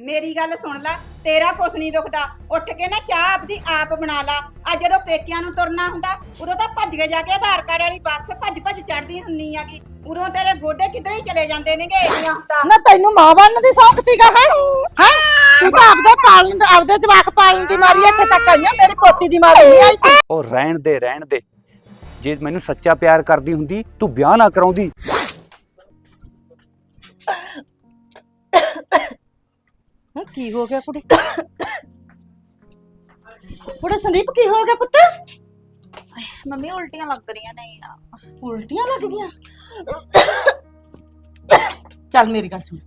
ਮੇਰੀ ਗੱਲ ਸੁਣ ਲੈ ਤੇਰਾ ਕੁਛ ਨਹੀਂ ਦੁਖਦਾ। ਉੱਠ ਕੇ ਨਾ ਚਾਹ ਆਪਦੀ ਆਪ ਬਣਾ ਲਾ। ਆ ਜਦੋਂ ਪੇਕਿਆਂ ਨੂੰ ਤੁਰਨਾ ਹੁੰਦਾ ਉਦੋਂ ਤਾਂ ਭੱਜ ਕੇ ਜਾ ਕੇ ਆਧਾਰ ਕਾਰਡ ਵਾਲੀ ਬੱਸ ਭੱਜ ਭੱਜ ਚੜਦੀ ਹੁੰਨੀ ਆਗੀ ਉਦੋਂ ਤੇਰੇ ਗੋਡੇ ਕਿਧਰੇ ਹੀ ਚਲੇ ਜਾਂਦੇ ਨੇਗੇ ਇੰਨੀਆਂ ਨਾ ਤੈਨੂੰ ਮਾਂ ਬਣਨ ਦੀ ਸੌਖਤੀ ਕਾ ਹੈ? ਹੈ? ਤੂੰ ਤਾਂ ਆਪਦੇ ਪਾਲਣ ਦੇ ਆਪਦੇ ਜਵਾਕ ਪਾਲਣ ਦੀ ਮਾਰੀ ਇੱਥੇ ਤੱਕ ਆਈ ਆ ਮੇਰੀ ਪੋਤੀ ਦੀ ਮਾਰੀ ਨਹੀਂ ਆਈ। ਉਹ ਰਹਿਣ ਦੇ ਰਹਿਣ ਦੇ। ਜੇ ਮੈਨੂੰ ਸੱਚਾ ਪਿਆਰ ਕਰਦੀ ਹੁੰਦੀ ਤੂੰ ਵਿਆਹ ਨਾ ਕਰਾਉਂਦੀ। ਹੈਂ, ਕੀ ਹੋ ਗਿਆ ਕੁੜੀ? ਕੁੜੇ ਸੰਦੀਪ ਕੀ ਹੋ ਗਿਆ ਪੁੱਤ? ਮੰਮੀ ਉਲਟੀਆਂ ਲੱਗ ਰਹੀਆਂ ਨੇ ਆ ਉਲਟੀਆਂ ਲੱਗ ਗਈਆਂ? ਚੱਲ ਮੇਰੀ ਗੱਲ ਸੁਣ।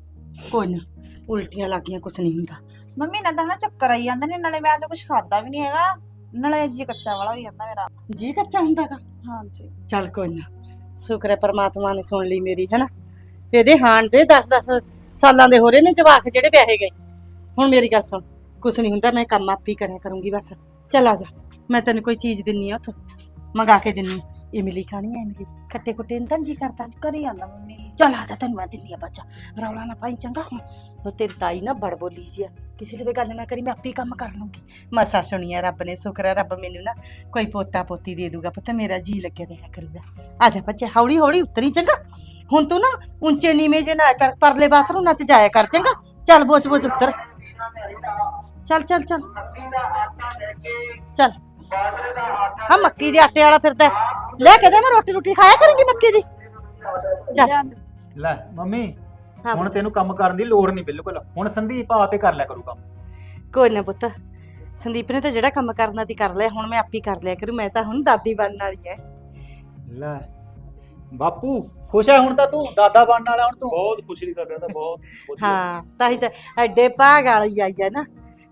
ਕੋਈ ਨਾ ਉਲਟੀਆਂ ਲੱਗ ਗਈਆਂ ਕੁਛ ਨਹੀਂ ਹੁੰਦਾ। ਮੰਮੀ ਨਾ ਤਾਂ ਨਾ ਚੱਕਰ ਆਈ ਜਾਂਦੇ ਨੇ ਨਾਲੇ ਮੈਂ ਅੱਜ ਕੁਝ ਖਾਦਾ ਵੀ ਨਹੀਂ ਹੈਗਾ। ਨਾਲੇ ਜੀ ਕੱਚਾ ਵਾਲਾ ਵੀ ਜਾਂਦਾ ਮੇਰਾ। ਜੀ ਕੱਚਾ ਹੁੰਦਾਗਾ ਹਾਂਜੀ। ਚੱਲ ਕੋਈ ਨਾ ਸ਼ੁਕਰ ਹੈ ਪਰਮਾਤਮਾ ਨੇ ਸੁਣ ਲਈ ਮੇਰੀ ਹੈਨਾ? ਇਹਦੇ ਹਾਣ ਦੇ 10-10 ਸਾਲਾਂ ਦੇ ਹੋ ਰਹੇ ਨੇ ਜਵਾਕ ਜਿਹੜੇ ਵਿਆਹੇ ਗਏ। ਹੁਣ ਮੇਰੀ ਗੱਲ ਸੁਣ। ਕੁਛ ਨਹੀਂ ਹੁੰਦਾ, ਮੈਂ ਕੰਮ ਆਪੀ ਕਰਿਆ ਕਰੂੰਗੀ ਬਸ। ਚੱਲ ਆ ਜਾ। ਮੈਂ ਤੈਨੂੰ ਕੋਈ ਚੀਜ਼ ਦਿੰਨੀ ਆ ਉੱਥੋਂ। ਮੰਗਾ ਕੇ ਦਿੰਨੀ ਆ। ਇਮਲੀ ਖਾਣੀ ਹੈ ਇਮਲੀ। ਖੱਟੇ ਖੁੱਟੇ ਨੂੰ ਤਾਂ ਜੀ ਕਰਦਾ। ਕਰੀ ਜਾਂਦਾ ਮੰਮੀ। ਚੱਲ ਆ ਜਾ, ਤੈਨੂੰ ਮੈਂ ਦਿੰਨੀ ਆ ਬੱਚਾ ਰੌਲਾ ਨਾ ਪਾਈ ਚੰਗਾ ਹੁਣ। ਉਹ ਤੇਰੀ ਤਾਈ ਨਾ ਬੜ ਬੋਲੀ ਜੀ ਆ। ਕਿਸੇ ਲਈ ਵੀ ਗੱਲ ਨਾ ਕਰੀ, ਮੈਂ ਆਪੇ ਹੀ ਕੰਮ ਕਰ ਲੂੰਗੀ ਮਸਾ ਸੁਣੀਆ ਰੱਬ ਨੇ, ਸ਼ੁਕਰ ਹੈ ਰੱਬ ਮੈਨੂੰ ਨਾ ਕੋਈ ਪੋਤਾ ਪੋਤੀ ਦੇ ਦੂਗਾ ਪੁੱਤ, ਮੇਰਾ ਜੀ ਲੱਗਿਆ ਰਿਹਾ ਕਰੂਗਾ। ਆ ਜਾ ਬੱਚੇ, ਹੌਲੀ ਹੌਲੀ ਉਤਰੀ ਚੰਗਾ। ਹੁਣ ਤੂੰ ਨਾ ਉੱਚੇ ਨੀਵੇਂ ਜੇ ਨਾ ਕਰ, ਪਰਲੇ ਬਾਥਰੂਮ ਨਾ ਚ ਜਾਇਆ ਕਰ ਚੰਗਾ। ਚੱਲ ਬੋਚ ਬੋਚ ਉੱਤਰ। ਚੱਲ ਚੱਲ ਚੱਲ। ਚੱਲ। ਹਾਂ ਮੱਕੀ ਦੇ ਆਟੇ ਵਾਲਾ ਫਿਰਦਾ ਹੈ। ਲੈ ਕੇ ਦੇ ਮੈਂ ਰੋਟੀ ਰੋਟੀ ਖਾਇਆ ਕਰਾਂਗੀ ਮੱਕੀ ਦੀ। ਚੱਲ। ਲੈ ਮੰਮੀ ਹਾਂ। ਹੁਣ ਤੈਨੂੰ ਕੰਮ ਕਰਨ ਦੀ ਲੋੜ ਨਹੀਂ ਬਿਲਕੁਲ। ਹੁਣ ਸੰਦੀਪ ਆਪੇ ਕਰ ਲਿਆ ਕਰੂ ਕੰਮ। ਕੋਈ ਨਾ ਪੁੱਤ। ਸੰਦੀਪ ਨੇ ਤਾਂ ਜਿਹੜਾ ਕੰਮ ਕਰਨਾ ਸੀ ਕਰ ਲਿਆ ਹੁਣ ਮੈਂ ਆਪੀ ਕਰ ਲਿਆ ਕਰੂ। ਮੈਂ ਤਾਂ ਹੁਣ ਦਾਦੀ ਬਣਨ ਵਾਲੀ ਐ। ਲੈ ਬਾਪੂ ਖੁਸ਼ ਹੈ ਹੁਣ ਤਾਂ ਤੂੰ ਦਾਦਾ ਬਣਨ ਵਾਲਾ ਹੁਣ ਤੂੰ। ਬਹੁਤ ਖੁਸ਼ੀ ਦੀ ਗੱਲ ਹੈ ਤਾਂ ਬਹੁਤ ਵਧੀਆ। ਹਾਂ ਤਾਂ ਹੀ ਤਾਂ ਐਡੇ ਭਾਗ ਵਾਲੀ ਆਈ ਐ ਨਾ।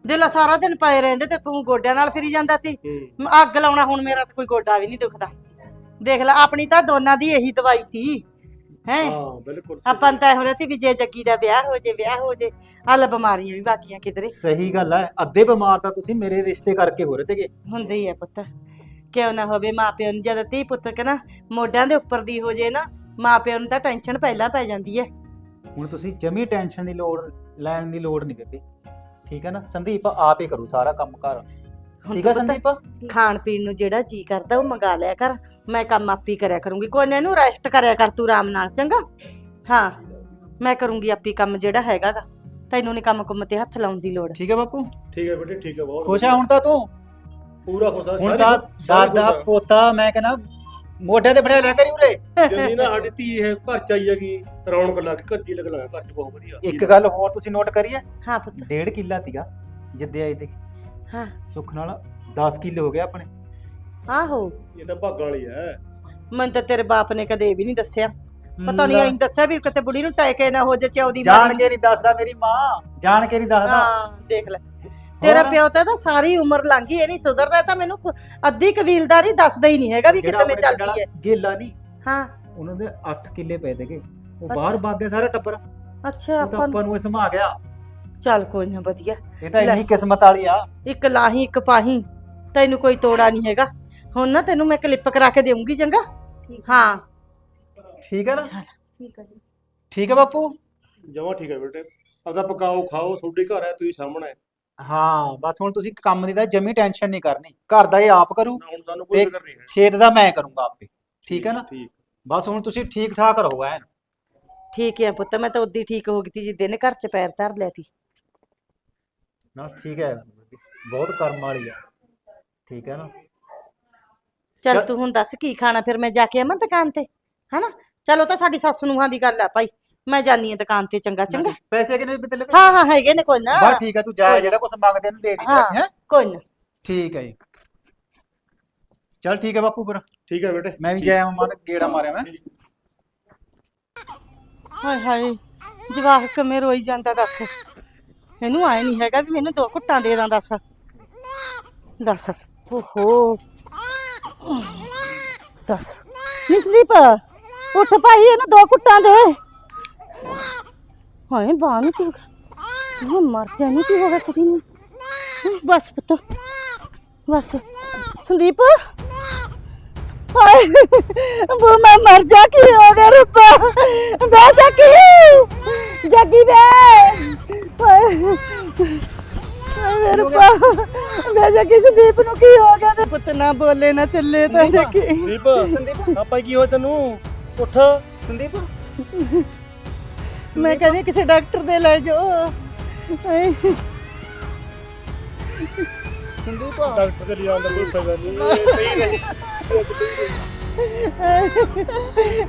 ਦਿਲ ਸਾਰਾ ਦਿਨ ਪਏ ਰਹਿੰਦੇ ਤੇ ਤੂੰ ਗੋਡਿਆਂ ਨਾਲ ਫਿਰੀ ਜਾਂਦਾ ਸੀ। ਹੂੰ। ਅੱਗ ਲਾਉਣਾ ਹੁਣ ਮੇਰਾ ਤਾਂ ਕੋਈ ਗੋਡਾ ਵੀ ਨਹੀਂ ਦੁਖਦਾ। ਦੇਖ ਲੈ ਆਪਣੀ ਤਾਂ ਦੋਨਾਂ ਦੀ ਇਹੀ ਦਵਾਈ ਸੀ ਹੈ? ਹਾਂ ਬਿਲਕੁਲ ਸਹੀ। ਆਪਾਂ ਨੂੰ ਤਾਂ ਇਹੋ ਜਿਹਾ ਸੀ ਵੀ ਜੇ ਜੱਗੀ ਦਾ ਵਿਆਹ ਹੋ ਜੇ ਵਿਆਹ ਹੋ ਜੇ ਹਲ ਬਿਮਾਰੀਆਂ ਵੀ ਬਾਕੀਆਂ ਕਿਧਰੇ। ਸਹੀ ਗੱਲ ਹੈ ਅੱਧੇ ਬਿਮਾਰ ਤਾਂ ਤੁਸੀਂ ਮੇਰੇ ਰਿਸ਼ਤੇ ਕਰਕੇ ਹੋ ਰਹੇ ਤੇਗੇ ਹੁੰਦੇ ਹੀ ਆ ਪੁੱਤ। ਕਿਉਂ ਨਾ ਹੋਵੇ ਮਾਪਿਆਂ ਨੂੰ ਜਦ ਧੀ ਪੁੱਤ ਕਨਾ ਮੋਢਿਆਂ ਦੇ ਉੱਪਰ ਦੀ ਹੋ ਜੇ ਨਾ ਮਾਪਿਆਂ ਨੂੰ ਤਾਂ ਟੈਨਸ਼ਨ ਪਹਿਲਾਂ ਪੈ ਜਾਂਦੀ ਹੈ। ਹੁਣ ਤੁਸੀਂ ਜਮੀ ਟੈਨਸ਼ਨ ਦੀ ਲੋੜ ਲੈਣ ਦੀ ਲੋੜ ਨਹੀਂ ਬੇਬੇ। ਠੀਕ ਹੈ ਨਾ? ਸੰਦੀਪ ਆਪ ਹੀ ਕਰੂ ਸਾਰਾ ਕੰਮ ਘਰ। ਹੁਣ ਠੀਕ ਹੈ ਤੂੰ ਪੁੱਤ ਸੰਦੀਪ? ਖਾਣ ਪੀਣ ਨੂੰ ਜਿਹੜਾ ਜੀ ਕਰਦਾ ਉਹ ਮੰਗਾ ਲਿਆ ਕਰ। ਮੈਂ ਕੰਮ ਆਪੀ ਕਰਿਆ ਕਰੂੰਗੀ। ਕੋਈ ਨਾ ਇਹਨੂੰ ਰੈਸਟ ਕਰਿਆ ਕਰ ਤੂੰ ਆਰਾਮ ਨਾਲ ਚੰਗਾ? ਹਾਂ ਮੈਂ ਕਰੂੰਗੀ ਆਪੀ ਕੰਮ ਜਿਹੜਾ ਹੈਗਾ ਗਾ। ਤੈਨੂੰ ਨਹੀਂ ਕੰਮ ਕੁੰਮ ਤੇ ਹੱਥ ਲਾਉਣ ਦੀ ਲੋੜ। ਠੀਕ ਹੈ ਬਾਪੂ? ਠੀਕ ਹੈ ਬੇਟੇ ਠੀਕ ਹੈ ਬਹੁਤ ਖੁਸ਼ ਹੈ ਹੁਣ ਤਾਂ ਤੂੰ? ਪੂਰਾ ਖੁਸ਼ ਹੈ ਹੁਣ ਤਾਂ ਦਾਦਾ ਪੋਤਾ ਮੈਂ ਕਹਿੰਦਾ ਮੋਢੇ ਤੇ ਬੜਿਆ ਲਿਆ ਕਰੀ ਉਰੇ। ਜਿੰਨੀ ਨਾ ਸਾਡੀ ਧੀ ਇਹ ਘਰ ਚ ਆਈ ਹੈਗੀ ਰੌਣਕ ਲੱਗ ਘਰ ਜੀ ਲੱਗਣਾ ਘਰ ਚ ਬਹੁਤ ਵਧੀਆ। ਇੱਕ ਗੱਲ ਹੋਰ ਤੁਸੀਂ ਨੋਟ ਕਰੀਏ ਹਾਂ? ਪੁੱਤ। ਡੇਢ ਕਿੱਲਾ ਤੀਗਾ ਜਿੱਦੇ ਆਏ ਤੇ। ਹਾਂ। ਸੁੱਖ ਨਾਲ 10 ਕਿੱਲੇ ਹੋ ਗਏ ਆਪਣੇ। ਆਹੋ। ਇਹ ਤਾਂ ਭਾਗਾਂ ਵਾਲੀ ਹੈ। ਮੈਨੂੰ ਤਾਂ ਤੇਰੇ ਬਾਪ ਨੇ ਕਦੇ ਇਹ ਵੀ ਨਹੀਂ ਦੱਸਿਆ। ਪਤਾ ਨਹੀਂ ਐਂ ਦੱਸਿਆ ਵੀ ਕਿਤੇ ਬੁੜੀ ਨੂੰ ਟੈਕੇ ਨਾ ਹੋ ਜੇ ਚੌਦੀ ਜਾਣ ਕੇ ਨਹੀਂ ਦੱਸਦਾ ਮੇਰੀ ਮਾਂ। ਜਾਣ ਕੇ ਨਹੀਂ ਦੱਸਦਾ। ਹਾਂ ਦੇਖ ਲੈ। ਤੇਰਾ? ਪਿਓ ਤਾਂ ਇਹਦਾ ਸਾਰੀ ਉਮਰ ਲੰਘ ਗਈ ਇਹ ਨਹੀਂ ਸੁਧਰਦਾ ਇਹ ਤਾਂ ਮੈਨੂੰ ਕੁ- ਅੱਧੀ ਕਬੀਲਦਾਰੀ ਦੱਸਦਾ ਹੀ ਨਹੀਂ ਹੈਗਾ ਵੀ ਕਿਤੇ ਮੈਂ ਚੱਲਦੀ ਹੈ। ਗੇਲਾ ਨਹੀਂ ਹਾਂ। ਉਹਨਾਂ ਦੇ 8 ਕਿੱਲੇ ਪਏ ਦੇਗੇ ਉਹ ਅੱਛਾ। ਬਾਹਰ ਭੱਗ ਗਿਆ ਸਾਰਾ ਟੱਬਰ। ਅੱਛਾ ਤਾਂ ਆਪਾਂ ਆਪਾਂ ਨੂੰ ਇਹ ਸਮਾ ਗਿਆ। ਚੱਲ ਕੋਈ ਨਾ ਵਧੀਆ। ਇਹ ਤਾਂ ਲੈ। ਇੰਨੀ ਕਿਸਮਤ ਵਾਲੀ ਆ। ਇੱਕ ਲਾਹੀ ਇੱਕ ਪਾਹੀ ਤੈਨੂੰ ਕੋਈ ਤੋੜਾ ਨਹੀਂ ਹੈਗਾ। ਹੁਣ ਨਾ ਤੈਨੂੰ ਮੈਂ ਕਲਿੱਪ ਕਰਾ ਕੇ ਦੇਵਾਂਗੀ ਚੰਗਾ? ਹਾਂ। ਠੀਕ ਹੈ ਨਾ? ਠੀਕ ਹੈ ਠੀਕ ਹੈ ਬਾਪੂ? ਜਮਾ ਠੀਕ ਹੈ ਬੇਟੇ। ਆਪਦਾ ਪਕਾਓ ਖਾਓ ਤੁਹਾਡੇ ਘਰ ਹੈ ਤੁਸੀਂ ਸਾਹਮਣੇ। ਹੈ। ਹਾਂ ਬਸ ਹੁਣ ਤੁਸੀਂ ਕੰਮ ਦੀ ਤਾਂ ਜਮੀ ਟੈਨਸ਼ਨ ਨਹੀਂ ਕਰਨੀ। ਘਰ ਦਾ ਇਹ ਆਪ ਕਰੂ ਨਾ ਹੁਣ ਸਾਨੂੰ ਕੋਈ ਤੇ- ਫਿਕਰ ਨਹੀਂ ਹੈ। ਖੇਤ ਦਾ ਮੈਂ ਕਰੂੰਗਾ ਆਪੇ ਠੀਕ ਹੈ ਨਾ? ਠੀਕ ਬਸ ਹੁਣ ਤੁਸੀਂ ਠੀਕ ਠਾਕ ਰਹੋ ਐਨ। ਠੀਕ ਹੈ ਪੁੱਤ ਮੈਂ ਤਾਂ ਉਦੀ ਠੀਕ ਹੋ ਗਈ ਤੀ ਜਿੱਦੇ ਨੇ ਘਰ ਚ ਪੈਰ ਧਰ ਲਿਆ ਤੀ। ਨਾ ਠੀਕ ਹੈ ਬਹੁਤ ਕਰਮ ਵਾਲੀ ਆ ਠੀਕ ਹੈ ਨਾ? ਚੱਲ ਚੱਲ- ਤੂੰ ਹੁਣ ਦੱਸ ਕੀ ਖਾਣਾ ਫਿਰ ਮੈਂ ਜਾ ਕੇ ਆਵਾਂ ਦੁਕਾਨ ਤੇ ਹਨਾ? ਚਲੋ ਤਾਂ ਸਾਡੀ ਸੱਸ ਨੂੰਹਾਂ ਦੀ ਗੱਲ ਆ ਭਾਈ। ਮੈਂ ਜਾਨੀ ਆ ਦੁਕਾਨ ਤੇ ਚੰਗਾ ਚੰਗਾ। ਪੈਸੇ ਕਿੰਨੇ ਵੀ ਤੇ ਹਾਂ ਹਾਂ ਹੈਗੇ ਨੇ ਕੋਈ ਨਾ। ਬਸ ਠੀਕ ਹੈ ਤੂੰ ਜਾ ਜਿਹੜਾ ਕੁਝ ਮੰਗਦੇ ਇਹਨੂੰ ਦੇ ਦੀ ਹਾਂ। ਕੋਈ ਨਾ। ਠੀਕ ਹੈ ਜੀ। ਚਲ ਠੀਕ ਹੈ ਬਾਪੂ ਫਿਰ। ਠੀਕ ਹੈ ਬੇਟੇ। ਮੈਂ ਵੀ ਜਾਇਆ ਮਨ ਗੇੜਾ ਮਾਰਿਆ ਮੈਂ। ਹਾਏ ਹਾਏ ਜਵਾਕ ਕਿਵੇਂ ਰੋਈ ਜਾਂਦਾ ਦੱਸ। ਇਹਨੂੰ ਆਏ ਨਹੀਂ ਹੈਗਾ ਵੀ ਮੈਨੂੰ ਦੋ ਘੁੱਟਾਂ ਦੇ ਦਾਂ ਦੱਸ। ਦੱਸ ਓਹੋ। ਦੱਸ। ਨਿਸਲੀਪ ਉੱਠ ਭਾਈ ਇਹਨੂੰ ਦੋ ਘੁੱਟਾਂ ਦੇ। ਹਾਏ ਬਾਹ ਨੂੰ ਕੀ ਹੋ ਗਿਆ ਉਹ ਮਰ ਜਾਣੀ ਕੀ ਹੋ ਗਿਆ ਕੁੜੀ ਨੂੰ। ਬਸ ਪੁੱਤ। ਬਸ। ਸੰਦੀਪ। ਹਾਏ ਉਹ ਮੈਂ ਮਰ ਜਾ ਕੀ ਹੋ ਗਿਆ ਰੱਬਾ ਬਹਿ ਜਾ ਕੀ? ਜੱਗੀ ਦੇ। ਹਾਏ। ਮੇਰੇ ਪਾ ਮੈਂ ਜਾ ਕਿਸੇ ਦੀਪ ਨੂੰ ਕੀ ਹੋ ਗਿਆ ਤੇ ਪੁੱਤ ਨਾ ਬੋਲੇ ਨਾ ਚੱਲੇ ਤਾਂ ਦੇਖੀ। ਦੀਪ ਸੰਦੀਪ ਆਪਾਂ ਕੀ ਹੋਇਆ ਤੈਨੂੰ? ਉੱਠ। ਸੰਦੀਪ। ਮੈਂ ਕਹਿੰਦੀ ਕਿਸੇ ਡਾਕਟਰ ਦੇ ਲੈ ਜਾਓ। ਹਾਏ ਸੰਦੀਪ ਡਾਕਟਰ ਦੇ ਲਿਆਉਣ ਦਾ ਕੋਈ ਫਾਇਦਾ ਨਹੀਂ। ਨਹੀਂ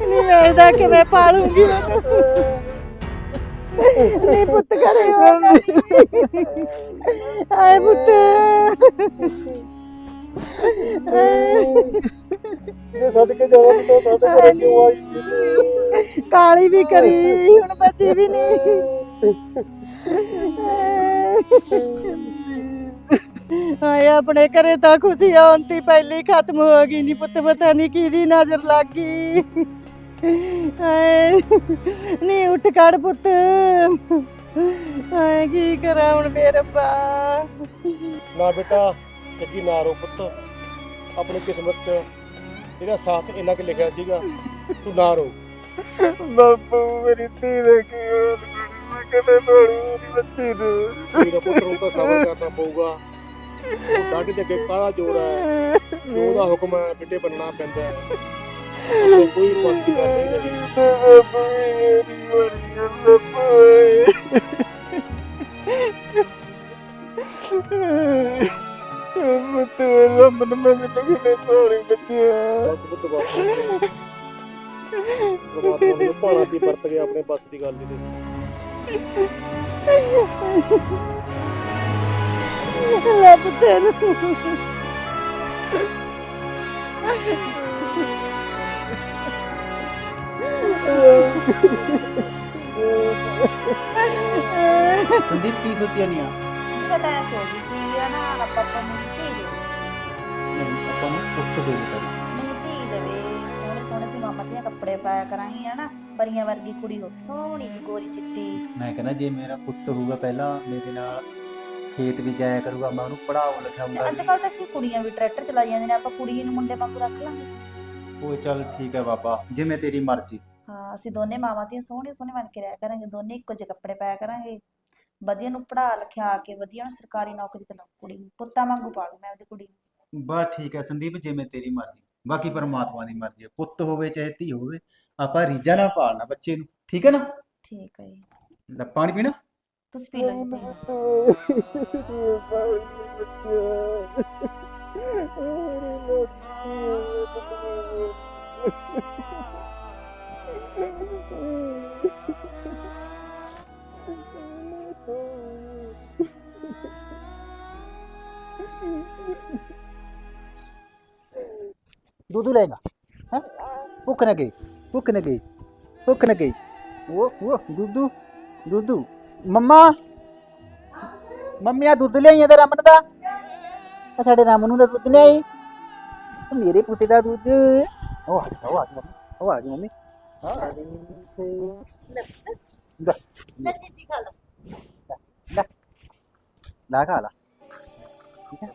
ਨਹੀਂ ਮੈਂ ਇਹਦਾ ਕਿਵੇਂ ਪਾਲੂੰਗੀ। ਮੈਨੂੰ ਨਹੀਂ ਪੁੱਤ ਕਰੇ ਆਏ ਪੁੱਤ। ਇਹ ਸਦਕੇ ਜਾਵਾਂ ਤਾਂ ਸਦਕੇ ਕਿਉਂ ਆਈ ਕਾਲੀ ਵੀ ਕਰੀ ਹੁਣ ਬਚੀ ਵੀ ਨਹੀਂ ਆਏ ਆਪਣੇ ਘਰੇ ਤਾਂ ਖੁਸ਼ੀ ਆਉਂਦੀ ਪਹਿਲੀ ਖਤਮ ਹੋ ਗਈ ਨਹੀਂ ਪੁੱਤ ਪਤਾ ਨਹੀਂ ਕਿਹਦੀ ਨਜ਼ਰ ਲੱਗ ਗਈ। ਆਏ ਨਹੀਂ ਉੱਠ ਕੜ ਪੁੱਤ। ਆਏ ਕੀ ਕਰਾਂ ਹੁਣ ਮੇਰੇ ਰੱਬਾ ਨਾ ਬੇਟਾ ਜੱਗੀ ਨਾ ਰੋ ਪੁੱਤ। ਆਪਣੀ ਕਿਸਮਤ 'ਚ ਇਹਦਾ ਸਾਥ ਇੰਨਾ ਕਿ ਲਿਖਿਆ ਸੀਗਾ ਤੂੰ ਨਾ ਰੋ। ਬਾਪੂ ਮੇਰੀ ਧੀ ਦੇ ਕੀ ਹੋਣ ਮੈਂ ਕਿਵੇਂ ਬੋਲੂ ਮੇਰੀ ਬੱਚੀ ਨੂੰ ਮੇਰਾ ਪੁੱਤ ਨੂੰ ਤਾਂ ਸਬਰ ਕਰਨਾ ਪਊਗਾ। ਡਾਢੇ ਦੇ ਅੱਗੇ ਕਾਲਾ ਜੋਰ ਹੈ। ਜੋ ਉਹਦਾ ਹੁਕਮ ਹੈ ਬਿੱਟੇ ਬੰਨਣਾ ਪੈਂਦਾ ਹੈ। ਆਪਣੇ ਕੋਈ ਦੀ ਗੱਲ ਨਹੀਂ ਹੈਗੀ। ਬਾਪੂ ਮੇਰੀ ਬੜੀ ਹੈ ਬਾਪੂ ਮਤ ਰੱਬ ਨੇ ਮੈਨੂੰ ਕਿਵੇਂ ਬੋਲੀ ਬੱਚਿਆ ਬਸ ਪੁੱਤ ਬਸ। ਪਰਮਾਤਮਾ ਨੇ ਭਾਣਾ ਦੀ ਵਰਤ ਗਿਆ ਆਪਣੇ ਬਸ ਦੀ ਗੱਲ ਦੀ ਲੈ ਪੁੱਤ ਨੂੰ। ਸੰਦੀਪ ਕੀ ਸੋਚਿਆ ਨਹੀਂ ਆ ਪਤਾ ਐ ਸੋਚਦੀ ਸੀ ਵੀ ਨਾ ਆਪਾਂ ਨੂੰ ਧੀ ਦੇ ਨਹੀਂ ਆਪਾਂ ਨੂੰ ਪੁੱਤ ਦੇ ਦੇ ਨਹੀਂ ਧੀ ਦੇਵੇ ਦੀਆਂ ਕੱਪੜੇ ਪਾਇਆ ਕਰਾਂਗੀ ਹਨਾ? ਪਰੀਆਂ ਵਰਗੀ ਕੁੜੀ ਹੋ ਸੋਹਣੀ ਗੋਰੀ ਚਿੱਟੀ। ਮੈਂ ਕਹਿੰਦਾ ਜੇ ਮੇਰਾ ਪੁੱਤ ਹੋਊਗਾ ਪਹਿਲਾਂ ਮੇਰੇ ਨਾਲ ਖੇਤ ਵੀ ਜਾਇਆ ਕਰੂਗਾ ਮੈਂ ਉਹਨੂੰ ਪੜਾਉ ਲਿਖਾਉਂਗਾ ਅੱਜ ਕੱਲ ਤਾਂ ਸੀ ਕੁੜੀਆਂ ਵੀ ਟਰੈਕਟਰ ਚਲਾ ਜਾਂਦੀਆਂ ਨੇ ਆਪਾਂ ਕੁੜੀ ਨੂੰ ਮੁੰਡੇ ਵਾਂਗੂ ਰੱਖ ਲਾਂਗੇ। ਉਹ ਚੱਲ ਠੀਕ ਹੈ ਬਾਬਾ ਜਿਵੇਂ ਤੇਰੀ ਮਰਜ਼ੀ। ਹਾਂ ਅਸੀਂ ਦੋਨੇ ਮਾਵਾਂ ਧੀਆਂ ਸੋਹਣੇ ਸੋਹਣੇ ਬਣ ਕੇ ਰਹਿ ਕਰਾਂਗੇ ਦੋਨੇ ਇੱਕੋ ਜਿਹੇ ਕੱਪੜੇ ਪਾਇਆ ਕਰਾਂਗੇ। ਵਧੀਆ ਨੂੰ ਪੜਾ ਲਿਖਿਆ ਕੇ ਵਧੀਆ ਨੂੰ ਸਰਕਾਰੀ ਨੌਕਰੀ ਤੇ ਲਾਉ ਕੁੜੀ ਨੂੰ ਪੁੱਤਾਂ ਵਾਂਗੂ ਪਾਲੂ ਮੈਂ ਆਪਦੀ ਕੁੜੀ ਨੂੰ। ਬਸ ਠੀਕ ਹੈ ਸੰਦੀਪ ਜਿਵੇਂ ਤੇਰੀ ਮਰਜ਼ੀ। ਬਾਕੀ ਪਰਮਾਤਮਾ ਦੀ ਮਰਜ਼ੀ ਹੈ ਪੁੱਤ ਹੋਵੇ ਚਾਹੇ ਧੀ ਹੋਵੇ ਆਪਾਂ ਰੀਝਾਂ ਨਾਲ ਪਾਲਣਾ ਬੱਚੇ ਨੂੰ ਠੀਕ ਹੈ ਨਾ? ਠੀਕ ਹੈ ਜੀ। ਲੈ ਪਾਣੀ ਪੀਣਾ? ਤੁਸੀਂ ਪੀ ਲਓ ਜੀ ਪਾਣੀ। दूध लेगा हाँ भूख न गई भूख न गई भूख न गई वो वो दूधू दूधू मम्मा ਮੰਮੀ ਆ ਦੁੱਧ ਲਿਆਈ ਤੇ ਰਮਨ ਦਾ ਆ ਸਾਡੇ ਰਮਨ ਨੂੰ ਦਾ ਦੁੱਧ ਲਿਆਈ ਉਹ ਮੇਰੇ ਪੁੱਤੇ ਦਾ ਦੁੱਧ ਉਹ ਆ ਗਿਆ ਉਹ ਆ ਗਿਆ ਉਹ ਆ ਗਈ ਮੰਮੀ ਆ ਗਈ ਲੈ ਲੈ ਲੈ ਲੈ ਖਾ ਲਾ ਠੀਕ ਹੈ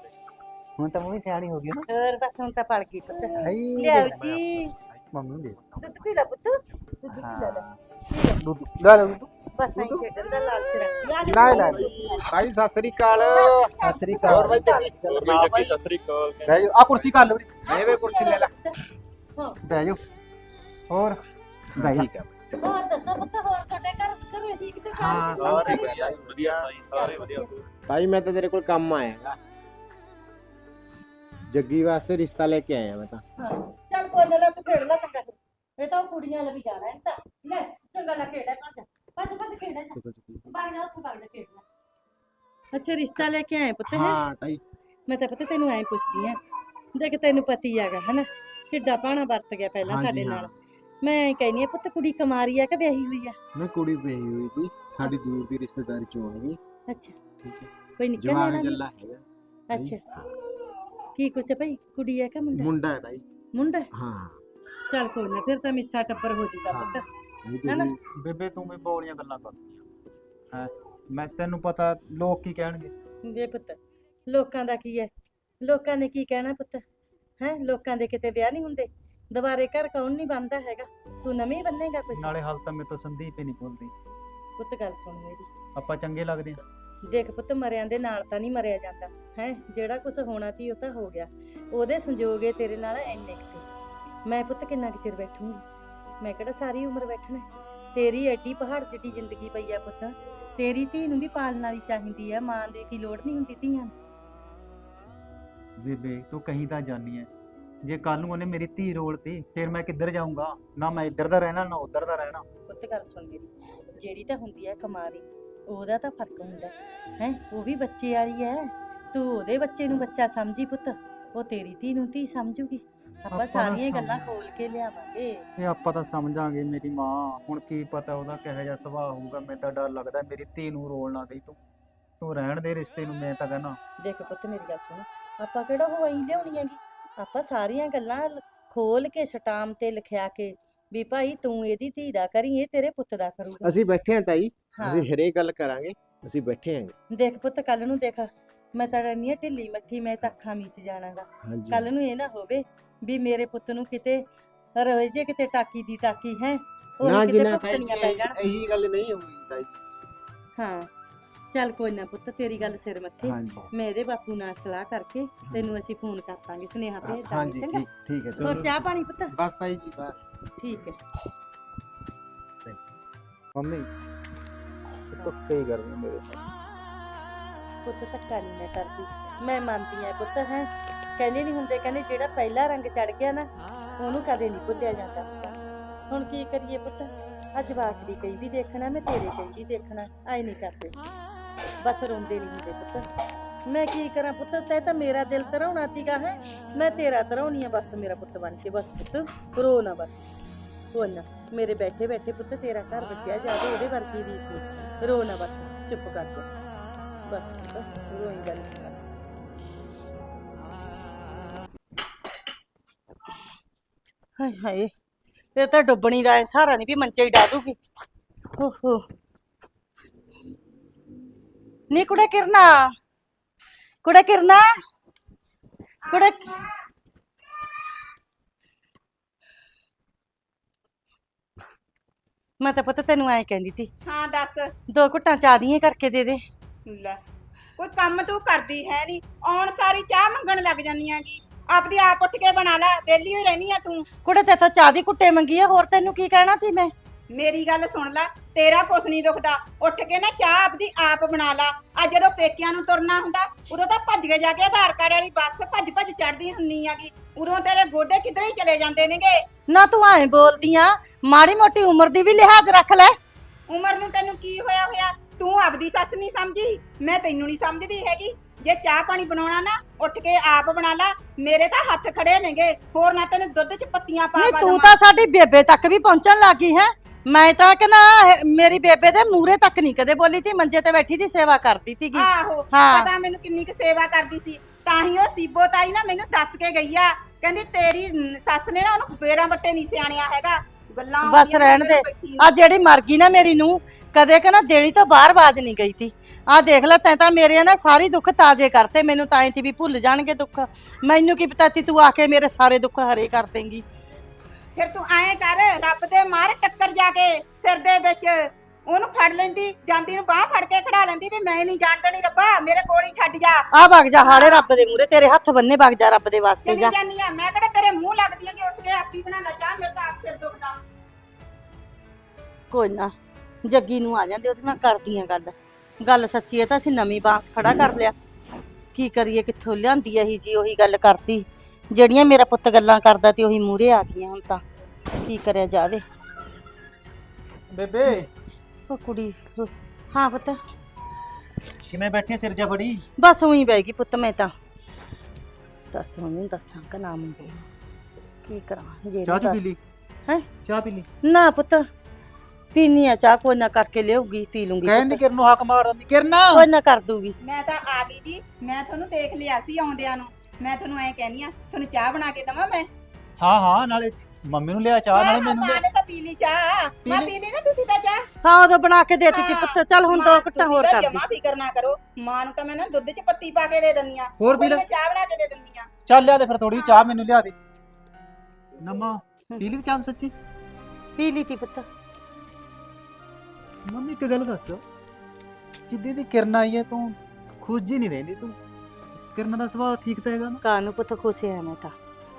ਹੁਣ ਤਾਂ ਮੰਮੀ ਸਿਆਣੀ ਹੋ ਗਈ ਨਾ। ਹੋਰ ਬਸ ਹੁਣ ਤਾਂ ਪਲ ਗਈ ਪੁੱਤ। ਹਾਈ ਲਿਆਓ ਜੀ। ਮੰਮੀ ਨੂੰ ਦੇ ਦੁੱਧ ਪੀ ਲੈ ਪੁੱਤ। ਦੁੱਧ ਪੀ ਲੈ। ਲੈ। ਦੁੱਧ। ਲੈ ਲੈ ਦੁੱਧ। ਬਸ ਨਹੀਂ ਖੇਡਣ ਦਾ ਲਾਲਚ ਰੱਖ। ਲੈ ਲੈ ਭਾਈ ਸਤਿ ਸ੍ਰੀ ਅਕਾਲ। ਸਤਿ ਸ੍ਰੀ ਅਕਾਲ। ਹੋਰ ਬਾਈ ਚੱਕੀ ਜੱਗੀ ਸਤਿ ਸ੍ਰੀ ਅਕਾਲ। ਬਹਿ ਜਾ ਆ ਕੁਰਸੀ ਕਰ ਲਓ ਇਹ ਵੇ ਕੁਰਸੀ ਲੈ ਲੈ। ਬਹਿ ਜਾ ਹੋਰ? ਬਹਿ ਜਾ। ਹੋਰ ਦੱਸੋ ਪੁੱਤ ਹੋਰ ਤੁਹਾਡੇ ਘਰ ਘਰੇ ਠੀਕ ਤੇ ਹਾਂ ਸਾਰੇ ਵਧੀਆ। ਵਧੀਆ ਸਾਰੇ ਵਧੀਆ। ਤਾਈ ਮੈਂ ਤਾਂ ਤੇਰੇ ਕੋਲ ਕੰਮ ਆਇਆ। ਜੱਗੀ ਵਾਸਤੇ ਰਿਸ਼ਤਾ ਲੈ ਕੇ ਆਇਆ ਮੈਂ ਤਾਂ। ਚੱਲ ਕੋਈ ਨਾ ਲੈ ਤੂੰ ਖੇਡ ਲੈ ਚੰਗਾ ਫਿਰ। ਇਹ ਤਾਂ ਉਹ ਕੁੜੀਆਂ ਵਾਲੇ ਵੀ ਜਾਣਾ ਹੈ ਤਾਂ। ਲੈ ਚੰਗਾ ਲੈ ਖੇਡ ਲੈ ਭੱਜ। ਭੱਜ ਭੱਜ ਖੇਡ ਲੈ। ਬਾਹਰ ਜਾ ਉੱਥੇ ਬਾਹਰ ਜਾ ਖੇਡ ਲੈ। ਅੱਛਾ ਰਿਸ਼ਤਾ ਲੈ ਕੇ ਆਏ ਪੁੱਤ ਹੈ? ਹਾਂ ਤਾਈ। ਮੈਂ ਤਾਂ ਪਤਾ ਤੈਨੂੰ ਐਂ ਪੁੱਛਦੀ ਆ ਦੇਖ ਤੈਨੂੰ ਪਤੀ ਹੈਗਾ ਹਨਾ? ਕਿੱਡਾ ਪਾਣਾ ਵਰਤ ਗਿਆ ਪਹਿਲਾਂ ਹਾਂਜੀ, ਸਾਡੇ ਹਾਂ। ਨਾਲ। ਮੈਂ ਐਂ ਕਹਿੰਦੀ ਆ ਪੁੱਤ ਕੁੜੀ ਕਮਾਰੀ ਆ ਕਿ ਵਿਆਹੀ ਹੋਈ ਆ? ਮੈਂ ਕੁੜੀ ਪਈ ਹੋਈ ਸੀ। ਸਾਡੀ ਦੂਰ ਦੀ ਰਿਸ਼ਤੇਦਾਰੀ ਚੋਂ ਹੈਗੀ ਅੱਛਾ। ਠੀਕ ਹੈ। ਕੋਈ ਨਿਕਲ ਜਵਾਨ ਲੈਣਾ ਜੱਲਾ ਹੈਗਾ। ਅੱਛਾ। ਕੀ ਕੁਛ ਹੈ ਭਾਈ? ਕੁੜੀ ਹੈ ਕਿ ਮੁੰਡਾ? ਮੁੰਡਾ ਹੈ ਤਾਈ ਮੁੰਡਾ ਹੈ? ਹਾਂ। ਚੱਲ ਕੋਈ ਨਾ ਫਿਰ ਤਾਂ ਮਿੱਸਾ ਟੱਬਰ ਹੋ ਜੂਗਾ। ਪੁੱਤ। ਇਹ ਹੈਨਾ? ਤੁਸੀਂ ਬੇਬੇ ਤੂੰ ਵੀ ਬੋਲੀਆਂ ਗੱਲਾਂ ਕਰਦੀ ਹੈ? ਮੈਂ ਤੈਨੂੰ ਪਤਾ ਲੋਕ ਕੀ ਕਹਿਣਗੇ? ਵੇ ਪੁੱਤ ਲੋਕਾਂ ਦਾ ਕੀ ਹੈ? ਲੋਕਾਂ ਨੇ ਕੀ ਕਹਿਣਾ ਪੁੱਤ? ਹੈ? ਲੋਕਾਂ ਦੇ ਕਿਤੇ ਵਿਆਹ ਨਹੀਂ ਹੁੰਦੇ। ਦੁਬਾਰੇ ਘਰ ਕੌਣ ਨਹੀਂ ਬੰਦਾ ਹੈਗਾ? ਤੂੰ ਨਵੇਂ ਬੰਨੇਗਾ ਕੁਛ? ਨਾਲੇ ਹਾਲ ਤਾਂ ਮੇਰੇ ਤੋਂ ਸੰਦੀਪ ਹੀ ਨਹੀਂ ਬੋਲਦੀ ਪੁੱਤ ਗੱਲ ਸੁਣ ਮੇਰੀ। ਆਪਾਂ ਚੰਗੇ ਲੱਗਦੇ ਆ। ਦੇਖ ਪੁੱਤ ਮਰਿਆਂ ਦੇ ਨਾਲ ਤਾਂ ਨਹੀਂ ਮਰਿਆ ਜਾਂਦਾ। ਹੈ ਜਿਹੜਾ ਕੁਝ ਹੋਣਾ ਸੀ ਉਹ ਤਾਂ ਹੋ ਗਿਆ। ਉਹਦੇ ਸੰਜੋਗੇ ਤੇਰੇ ਨਾਲ ਇੰਨੇ ਕੁ ਮੈਂ ਪੁੱਤ ਕਿੰਨਾ ਕੁ ਚਿਰ ਬੈਠੂੰਗੀ? ਮੈਂ ਕਿਹੜਾ ਸਾਰੀ ਉਮਰ ਬੈਠਣਾ? ਤੇਰੀ ਐਡੀ ਪਹਾੜ ਜਿੱਡੀ ਜ਼ਿੰਦਗੀ ਪਈ ਆ ਪੁੱਤ। ਤੇਰੀ ਧੀ ਨੂੰ ਵੀ ਪਾਲਣ ਵਾਲੀ ਚਾਹੀਦੀ ਆ ਮਾਂ ਦੀ ਕੀ ਲੋੜ ਨਹੀਂ ਹੁੰਦੀ ਧੀਆਂ ਨੂੰ? ਬੇਬੇ ਤੂੰ ਕਹੀਂ ਤਾਂ ਜਾਣੀ ਐ। ਜੇ ਕੱਲ ਨੂੰ ਉਹਨੇ ਮੇਰੀ ਧੀ ਰੋਲਤੀ ਫਿਰ ਮੈਂ ਕਿੱਧਰ ਜਾਊਂਗਾ? ਨਾ ਮੈਂ ਇੱਧਰ ਦਾ ਰਹਿਣਾ ਨਾ ਉੱਧਰ ਦਾ ਰਹਿਣਾ। ਪੁੱਤ ਗੱਲ ਸੁਣ ਮੇਰੀ। ਜਿਹੜੀ ਤਾਂ ਹੁੰਦੀ ਹੈ ਕਮਾਰੀ ਉਹਦਾ ਤਾਂ ਫ਼ਰਕ ਹੁੰਦਾ। ਹੈ ਉਹ ਵੀ ਬੱਚੇ ਵਾਲੀ ਹੈ ਤੂੰ ਉਹਦੇ ਬੱਚੇ ਨੂੰ ਬੱਚਾ ਸਮਝੀ ਪੁੱਤ। ਉਹ ਤੇਰੀ ਧੀ ਨੂੰ ਧੀ ਸਮਝੂਗੀ। ਆਪਾਂ ਆਪਾਂ ਸਾਰੀਆਂ ਸਮਝ- ਗੱਲਾਂ ਖੋਲ ਕੇ ਲਿਆਵਾਂਗੇ। ਇਹ ਆਪਾਂ ਤਾਂ ਸਮਝਾਂਗੇ ਮੇਰੀ ਮਾਂ। ਹੁਣ ਕੀ ਪਤਾ ਉਹਦਾ ਕਿਹੋ ਜਿਹਾ ਸੁਭਾਅ ਹੋਊਗਾ। ਮੈਨੂੰ ਤਾਂ ਡਰ ਲੱਗਦਾ ਮੇਰੀ ਧੀ ਨੂੰ ਰੋਲ ਨਾ ਦੇਈ ਤੂੰ। ਤੂੰ ਰਹਿਣ ਦੇ ਰਿਸ਼ਤੇ ਨੂੰ ਮੈਂ ਤਾਂ ਕਹਿਣਾ। ਦੇਖ ਪੁੱਤ ਮੇਰੀ ਗੱਲ ਸੁਣ। ਆਪਾਂ ਕਿਹੜਾ ਹਵਾਈ ਲਿਆਉਣੀ ਹੈਗੀ? ਆਪਾਂ ਸਾਰੀਆਂ ਗੱਲਾਂ ਲ- ਖੋਲ ਕੇ ਸਟਾਮ ਤੇ ਲਿਖਿਆ ਕੇ ਵੀ ਭਾਈ ਤੂੰ ਇਹਦੀ ਧੀ ਦਾ ਕਰੀ ਇਹ ਤੇਰੇ ਪੁੱਤ ਦਾ ਕਰੂਗਾ। ਅਸੀਂ ਬੈਠੇ ਹਾਂ ਤਾਈ ਹਾਂ। ਅਸੀਂ ਹਰੇਕ ਗੱਲ ਕਰਾਂਗੇ ਅਸੀਂ ਬੈਠੇ ਹਾਂ ਦੇਖ ਪੁੱਤ ਕੱਲ ਨੂੰ ਦੇਖ ਮੈਂ ਤਾਂ ਹਾਂ ਢਿੱਲੀ ਮੱਠੀ ਮੈਂ ਤਾਂ ਅੱਖਾਂ ਮੀਚ ਜਾਣਾਗਾ। ਹਾਂਜੀ। ਕੱਲ ਨੂੰ ਇਹ ਨਾ ਹੋਵੇ ਵੀ ਮੇਰੇ ਪੁੱਤ ਨੂੰ ਕਿਤੇ ਰੋਏ ਜੇ ਕਿਤੇ ਟਾਕੀ ਦੀ ਟਾਕੀ ਹੈ ਉਹ ਨਾ ਜੀ ਕਿਤੇ ਨਾ ਤਾਈ ਭੁਗਤਣੀਆਂ ਪੈ ਜਾਣ। ਇਹੀ ਗੱਲ ਨਹੀਂ ਹੋਊਗੀ ਤਾਈ ਜੀ। ਹਾਂ। ਚੱਲ ਕੋਈ ਨਾ ਪੁੱਤ ਤੇਰੀ ਗੱਲ ਸਿਰ ਮੱਥੇ। ਹਾਂਜੀ। ਮੈਂ ਇਹਦੇ ਬਾਪੂ ਨਾਲ ਸਲਾਹ ਕਰਕੇ ਤੈਨੂੰ ਅਸੀਂ ਫੋਨ ਕਰ ਦਾਂਗੇ ਸੁਨੇਹਾ ਭੇਜ ਦਾਂਗੇ ਹਾਂਜੀ ਚੰਗਾ ਠੀਕ ਠੀਕ ਹੈ ਹੋਰ ਚਲੋ ਚਾਹ ਪਾਣੀ ਪੁੱਤ? ਬਸ ਤਾਈ ਜੀ ਬਸ। ਠੀਕ ਹੈ। ਮੰਮੀ ਧੱਕੇ ਹੀ ਕਰਨੀ ਮੇਰੇ ਪੁੱਤ ਧੱਕਾ ਨਹੀਂ ਮੈਂ ਕਰਦੀ। ਮੈਂ ਮੰਨਦੀ ਆ ਪੁੱਤ ਹੈ। ਕਹਿੰਦੇ ਨਹੀਂ ਹੁੰਦੇ ਕਹਿੰਦੇ ਜਿਹੜਾ ਪਹਿਲਾ ਰੰਗ ਚੜ ਗਿਆ ਨਾ ਉਹਨੂੰ ਕਦੇ ਨਹੀਂ ਭੁੱਲਿਆ ਜਾਂਦਾ ਹੁਣ ਕੀ ਕਰੀਏ ਪੁੱਤ? ਅੱਜ ਦੀ ਕਈ ਵੀ ਦੇਖਣਾ ਮੈਂ ਤੇਰੇ ਕਈ ਵੀ ਦੇਖਣਾ। ਆਈ ਨਹੀਂ ਕਰਦੇ। ਬਸ ਰੋਂਦੇ ਨਹੀਂ ਹੁੰਦੇ ਪੁੱਤ। ਮੈਂ ਕੀ ਕਰਾਂ ਪੁੱਤ, ਤੈ ਤਾਂ ਮੇਰਾ ਦਿਲ ਧਰਾਉਣਾ ਸੀਗਾ ਹੈ। ਮੈਂ ਤੇਰਾ ਧਰਾਉਣੀ ਆ, ਬਸ ਮੇਰਾ ਪੁੱਤ ਬਣ ਕੇ ਬਸ ਪੁੱਤ, ਰੋ ਨਾ ਬਸ। ਕੋਈ ਨਾ, ਮੇਰੇ ਬੈਠੇ ਬੈਠੇ ਪੁੱਤ ਤੇਰਾ ਘਰ ਬੱਚਿਆ ਜਾਵੇ, ਉਹਦੇ ਵਰਗੀ ਰੀਸ ਨਹੀਂ ਰੋ ਨਾ ਬਸ, ਚੁੱਪ ਕਰ ਜਾ। ਬਸ ਰੋਈ ਗੱਲ ਹਾਏ ਹਾਏ, ਇਹ ਤਾਂ ਡੁੱਬਣੀ ਦਾ ਸਹਾਰਾ ਨਹੀਂ ਵੀ ਮੰਚੇ ਹੀ ਡਾ ਦੂਗੀ। ਓਹੋ। ਨੀ ਕੁੜੇ ਕਿਰਨਾ ਕੁੜੇ ਕਿਰਨਾ ਕੁੜੇ ਮੈਂ ਤਾਂ ਪੁੱਤ ਤੈਨੂੰ ਐ ਕਹਿੰਦੀ ਤੀ ਹਾਂ ਦੱਸ ਦੋ ਘੁੱਟਾਂ ਚਾਹ ਦੀਆਂ ਕਰਕੇ ਦੇ ਦੇ ਲੈ ਕੋਈ ਕੰਮ ਤੂੰ ਕਰਦੀ ਹੈ ਨਹੀਂ ਆਉਣ ਸਾਰੀ ਚਾਹ ਮੰਗਣ ਲੱਗ ਜਾਂਦੀ ਆਂਗੀ ਆਪਦੀ ਆਪ ਉੱਠ ਕੇ ਬਣਾ ਲੈ। ਵਿਹਲੀ ਹੋਈ ਰਹਿਨੀ ਆ ਤੂੰ। ਕੁੜੇ ਤੇਥੋਂ ਚਾਹ ਦੀ ਕੁੱਟੇ ਮੰਗੀ ਆ। ਹੋਰ ਤੈਨੂੰ ਕੀ ਕਹਿਣਾ ਤੀ ਮੈਂ? ਮੇਰੀ ਗੱਲ ਸੁਣ ਲੈ ਤੇਰਾ ਕੁਛ ਨਹੀਂ ਦੁਖਦਾ। ਉੱਠ ਕੇ ਨਾ ਚਾਹ ਆਪਦੀ ਆਪ ਬਣਾ ਲਾ। ਆ ਜਦੋਂ ਪੇਕਿਆਂ ਨੂੰ ਤੁਰਨਾ ਹੁੰਦਾ ਉਦੋਂ ਤਾਂ ਭੱਜ ਕੇ ਜਾ ਕੇ ਆਧਾਰ ਕਾਰਡ ਵਾਲੀ ਬੱਸ ਭੱਜ ਭੱਜ ਚੜਦੀ ਹੁੰਨੀ ਆਗੀ ਉਦੋਂ ਤੇਰੇ ਗੋਡੇ ਕਿਧਰੇ ਹੀ ਚਲੇ ਜਾਂਦੇ ਨੇਗੇ। ਨਾ ਤੂੰ ਐਂ ਬੋਲਦੀ ਆ ਮਾੜੀ ਮੋਟੀ ਉਮਰ ਦੀ ਵੀ ਲਿਹਾਜ਼ ਰੱਖ ਲੈ। ਉਮਰ ਨੂੰ ਤੈਨੂੰ ਕੀ ਹੋਇਆ ਹੋਇਆ? ਤੂੰ ਆਪਦੀ ਸੱਸ ਨਹੀਂ ਸਮਝੀ। ਮੈਂ ਤੈਨੂੰ ਨਹੀਂ ਸਮਝਦੀ ਹੈਗੀ। ਜੇ ਚਾਹ ਪਾਣੀ ਬਣਾਉਣਾ ਨਾ ਉੱਠ ਕੇ ਆਪ ਬਣਾ ਲਾ। ਮੇਰੇ ਤਾਂ ਹੱਥ ਖੜੇ ਨੇਗੇ। ਹੋਰ ਨਾ ਤੈਨੂੰ ਦੁੱਧ 'ਚ ਪੱਤੀਆਂ ਪਾ ਨਹੀਂ ਤੂੰ ਦੇਵਾਂ। ਤਾਂ ਸਾਡੀ ਬੇਬੇ ਤੱਕ ਵੀ ਪਹੁੰਚਣ ਲੱਗੀ ਹੈ। ਮੈਂ ਤਾਂ ਕਿ ਨਾ ਇਹ ਮੇਰੀ ਬੇਬੇ ਦੇ ਮੂਹਰੇ ਤੱਕ ਨਹੀਂ ਕਦੇ ਬੋਲੀ ਤੀ ਮੰਜੇ ਤੇ ਬੈਠੀ ਦੀ ਸੇਵਾ ਕਰਦੀ ਤੀਗੀ ਆਹੋ ਹਾਂ। ਪਤਾ ਮੈਨੂੰ ਕਿੰਨੀ ਕੁ ਸੇਵਾ ਕਰਦੀ ਸੀ। ਤਾਂ ਹੀ ਉਹ ਸੀਬੋ ਤਾਈ ਨਾ ਮੈਨੂੰ ਦੱਸ ਕੇ ਗਈ ਆ। ਕਹਿੰਦੀ ਤੇਰੀ ਨ- ਸੱਸ ਨੇ ਨਾ ਉਹਨੂੰ ਬੇਰਾਂ ਬੱਟੇ ਨਹੀਂ ਸਿਆਣਿਆ ਹੈਗਾ। ਗੱਲਾਂ ਬਸ ਆਉਂਦੀਆਂ ਰਹਿਣ ਮੇਰੇ ਦੇ। ਬੈਠੀ ਆ ਜਿਹੜੀ ਮਰ ਗਈ ਨਾ ਮੇਰੀ ਨੂੰ ਕਦੇ ਕਿ ਨਾ ਦੇਣੀ ਤੋਂ ਬਾਹਰ ਬਾਜ ਨਹੀਂ ਗਈ ਤੀ। ਆ ਦੇਖ ਲੈ ਤੈਂ ਤਾਂ ਮੇਰੇ ਨਾ ਸਾਰੀ ਦੁੱਖ ਤਾਜ਼ੇ ਕਰਤੇ ਮੈਨੂੰ ਤਾਂ ਐ ਤੀ ਵੀ ਭੁੱਲ ਜਾਣਗੇ ਦੁੱਖ। ਮੈਨੂੰ ਕੀ ਪਤਾ ਤੀ ਤੂੰ ਆ ਕੇ ਮੇਰੇ ਸਾਰੇ ਦੁੱਖ ਹਰੇ ਕਰ ਦੇਂਗੀ। ਫਿਰ ਤੂੰ ਐਂ ਕਰ ਰੱਬ ਦੇ ਮਾਰ ਜਾ ਕੇ ਸਿਰ ਦੇ ਵਿੱਚ ਉਹਨੂੰ ਫੜ ਲੈਂਦੀ ਜਾਂਦੀ ਨੂੰ ਬਾਹ ਫੜ ਕੇ ਖੜਾ ਲੈਂਦੀ ਵੀ ਮੈਂ ਨਹੀਂ ਜਾਣ ਦੇਣੀ ਰੱਬਾ ਮੇਰੇ ਕੋਲ ਹੀ ਛੱਡ ਜਾ। ਆ ਵਗ ਜਾ ਹਾੜੇ ਰੱਬ ਦੇ ਮੂਹਰੇ ਤੇਰੇ ਹੱਥ ਬੰਨੇ ਵਗ ਜਾ ਰੱਬ ਦੇ ਵਾਸਤੇ ਚਲੀ ਜਾ। ਜਾਨੀ ਆ ਮੈਂ ਕਿਹੜਾ ਤੇਰੇ ਮੂੰਹ ਲੱਗਦੀ ਆ ਕਿ ਉੱਠ ਕੇ ਆਪੀ ਬਣਾ ਲੈ ਜਾ ਮੇਰੇ ਤਾਂ ਆਪ ਸਿਰ ਦੁਖਦਾ ਕੋਈ ਨਾ ਜੱਗੀ ਨੂੰ ਆ ਜਾਂਦੇ ਉਹਦੇ ਨਾਲ ਕਰਦੀਆਂ ਗੱਲ। ਗੱਲ ਸੱਚੀ ਹੈ ਤਾਂ ਅਸੀਂ ਨਵੀਂ ਬਾਂਸ ਖੜਾ ਕਰ ਲਿਆ। ਕੀ ਕਰੀਏ ਕਿੱਥੋਂ ਲਿਆਂਦੀ ਇਹੀ ਜੀ ਉਹੀ ਗੱਲ ਕਰਤੀ। ਜਿਹੜੀਆਂ ਮੇਰਾ ਪੁੱਤ ਗੱਲਾਂ ਕਰਦਾ ਤੇ ਉਹੀ ਮੂਹਰੇ ਆ ਗਈਆਂ ਹੁਣ ਤਾਂ। ਕੀ ਕਰਿਆ ਜਾਵੇ। ਬੇਬੇ। ਉਹ ਕੁੜੀ ਰੋ- ਹਾਂ ਪੁੱਤ। ਕਿਵੇਂ ਬੈਠੀ ਸਿਰ ਜਾ ਬੜੀ? ਬਸ ਉਹੀ ਬਹਿ ਗਈ ਪੁੱਤ ਮੈਂ ਤਾਂ। ਦੱਸ ਮੈਨੂੰ ਦੱਸਾਂ ਕਿ ਨਾ ਮੁੰਡੇ ਕੀ ਕਰਾਂ ਜੇ ਚਾਹ ਚੂ ਪੀ ਲਈ? ਹੈਂ? ਚਾਹ ਪੀ ਲਈ? ਨਾ ਪੁੱਤ। ਪੀਨੀ ਆ ਚਾਹ ਕੋਈ ਨਾ ਕਰਕੇ ਲਿਆਉਗੀ ਪੀ ਲੂੰਗੀ ਕਹਿੰਦੀ ਪੁੱਤ। ਕਿਰਨ ਨੂੰ ਹੱਕ ਮਾਰ ਦਿੰਦੀ। ਕਿਰਨ! ਕੋਈ ਨਾ ਕਰ ਦੂਗੀ। ਮੈਂ ਤਾਂ ਆ ਗਈ ਜੀ। ਮੈਂ ਤੁਹਾਨੂੰ ਦੇਖ ਲਿਆ ਸੀ ਆਉਂਦਿਆਂ ਨੂੰ। ਮੈਂ ਤੁਹਾਨੂੰ ਐਂ ਕਹਿਨੀ ਆ ਤੁਹਾਨੂੰ ਚਾਹ ਬਣਾ ਕੇ ਦਵਾਂ ਮੈਂ? ਹਾਂ ਹਾਂ ਨਾਲੇ ਮੰਮੀ ਨੂੰ ਲਿਆ ਚਾਹ ਨਾਲੇ ਹਾਂ, ਮੈਨੂੰ ਮਾਂ ਲਿਆ ਨੇ ਤਾਂ ਪੀ ਲਈ ਚਾਹ। ਮੈਂ? ਪੀ ਲਈ? ਨਾ ਤੁਸੀਂ ਤਾਂ ਚਾਹ। ਹਾਂ ਉਦੋਂ ਬਣਾ ਕੇ ਦੇਤੀ ਸੀ ਹਾਂ, ਪੁੱਤ ਚੱਲ ਹੁਣ ਦੋ ਘੱਟਾਂ ਹੋਰ ਕਰ ਦੇ। ਜਮਾਂ ਫਿਕਰ ਨਾ ਕਰੋ। ਮਾਂ ਨੂੰ ਤਾਂ ਮੈਂ ਨਾ ਦੁੱਧ 'ਚ ਪੱਤੀ ਪਾ ਕੇ ਦੇ ਦਿੰਦੀ ਆ ਹੋਰ ਪੀ ਲੈ। ਮੈਂ ਚਾਹ ਬਣਾ ਕੇ ਦੇ ਦਿੰਦੀ ਆ ਚੱਲ ਲਿਆ ਦੇ ਫਿਰ ਥੋੜੀ ਚਾਹ ਮੈਨੂੰ ਲਿਆ ਦੇ। ਨਮਾ ਪੀ ਲਈ ਚਾਹ ਸੱਚੀ? ਪੀ ਲਈ ਤੀ ਪੁੱਤ। ਮੰਮੀ ਇੱਕ ਗੱਲ ਦੱਸ। ਜਿੱਦੀ ਦੀ ਕਿਰਨ ਆਈ ਹੈ ਤੂੰ ਖੁਸ਼ ਹੀ ਨਹੀਂ ਰਹਿੰਦੀ ਤੂੰ। ਕਿਰਨ ਦਾ ਸੁਭਾਅ ਠੀਕ ਤਾਂ ਹੈਗਾ ਨਾ। ਕਾਨੂੰ ਪੁੱਤ ਖੁਸ਼ ਆ ਮੈਂ ਤਾਂ।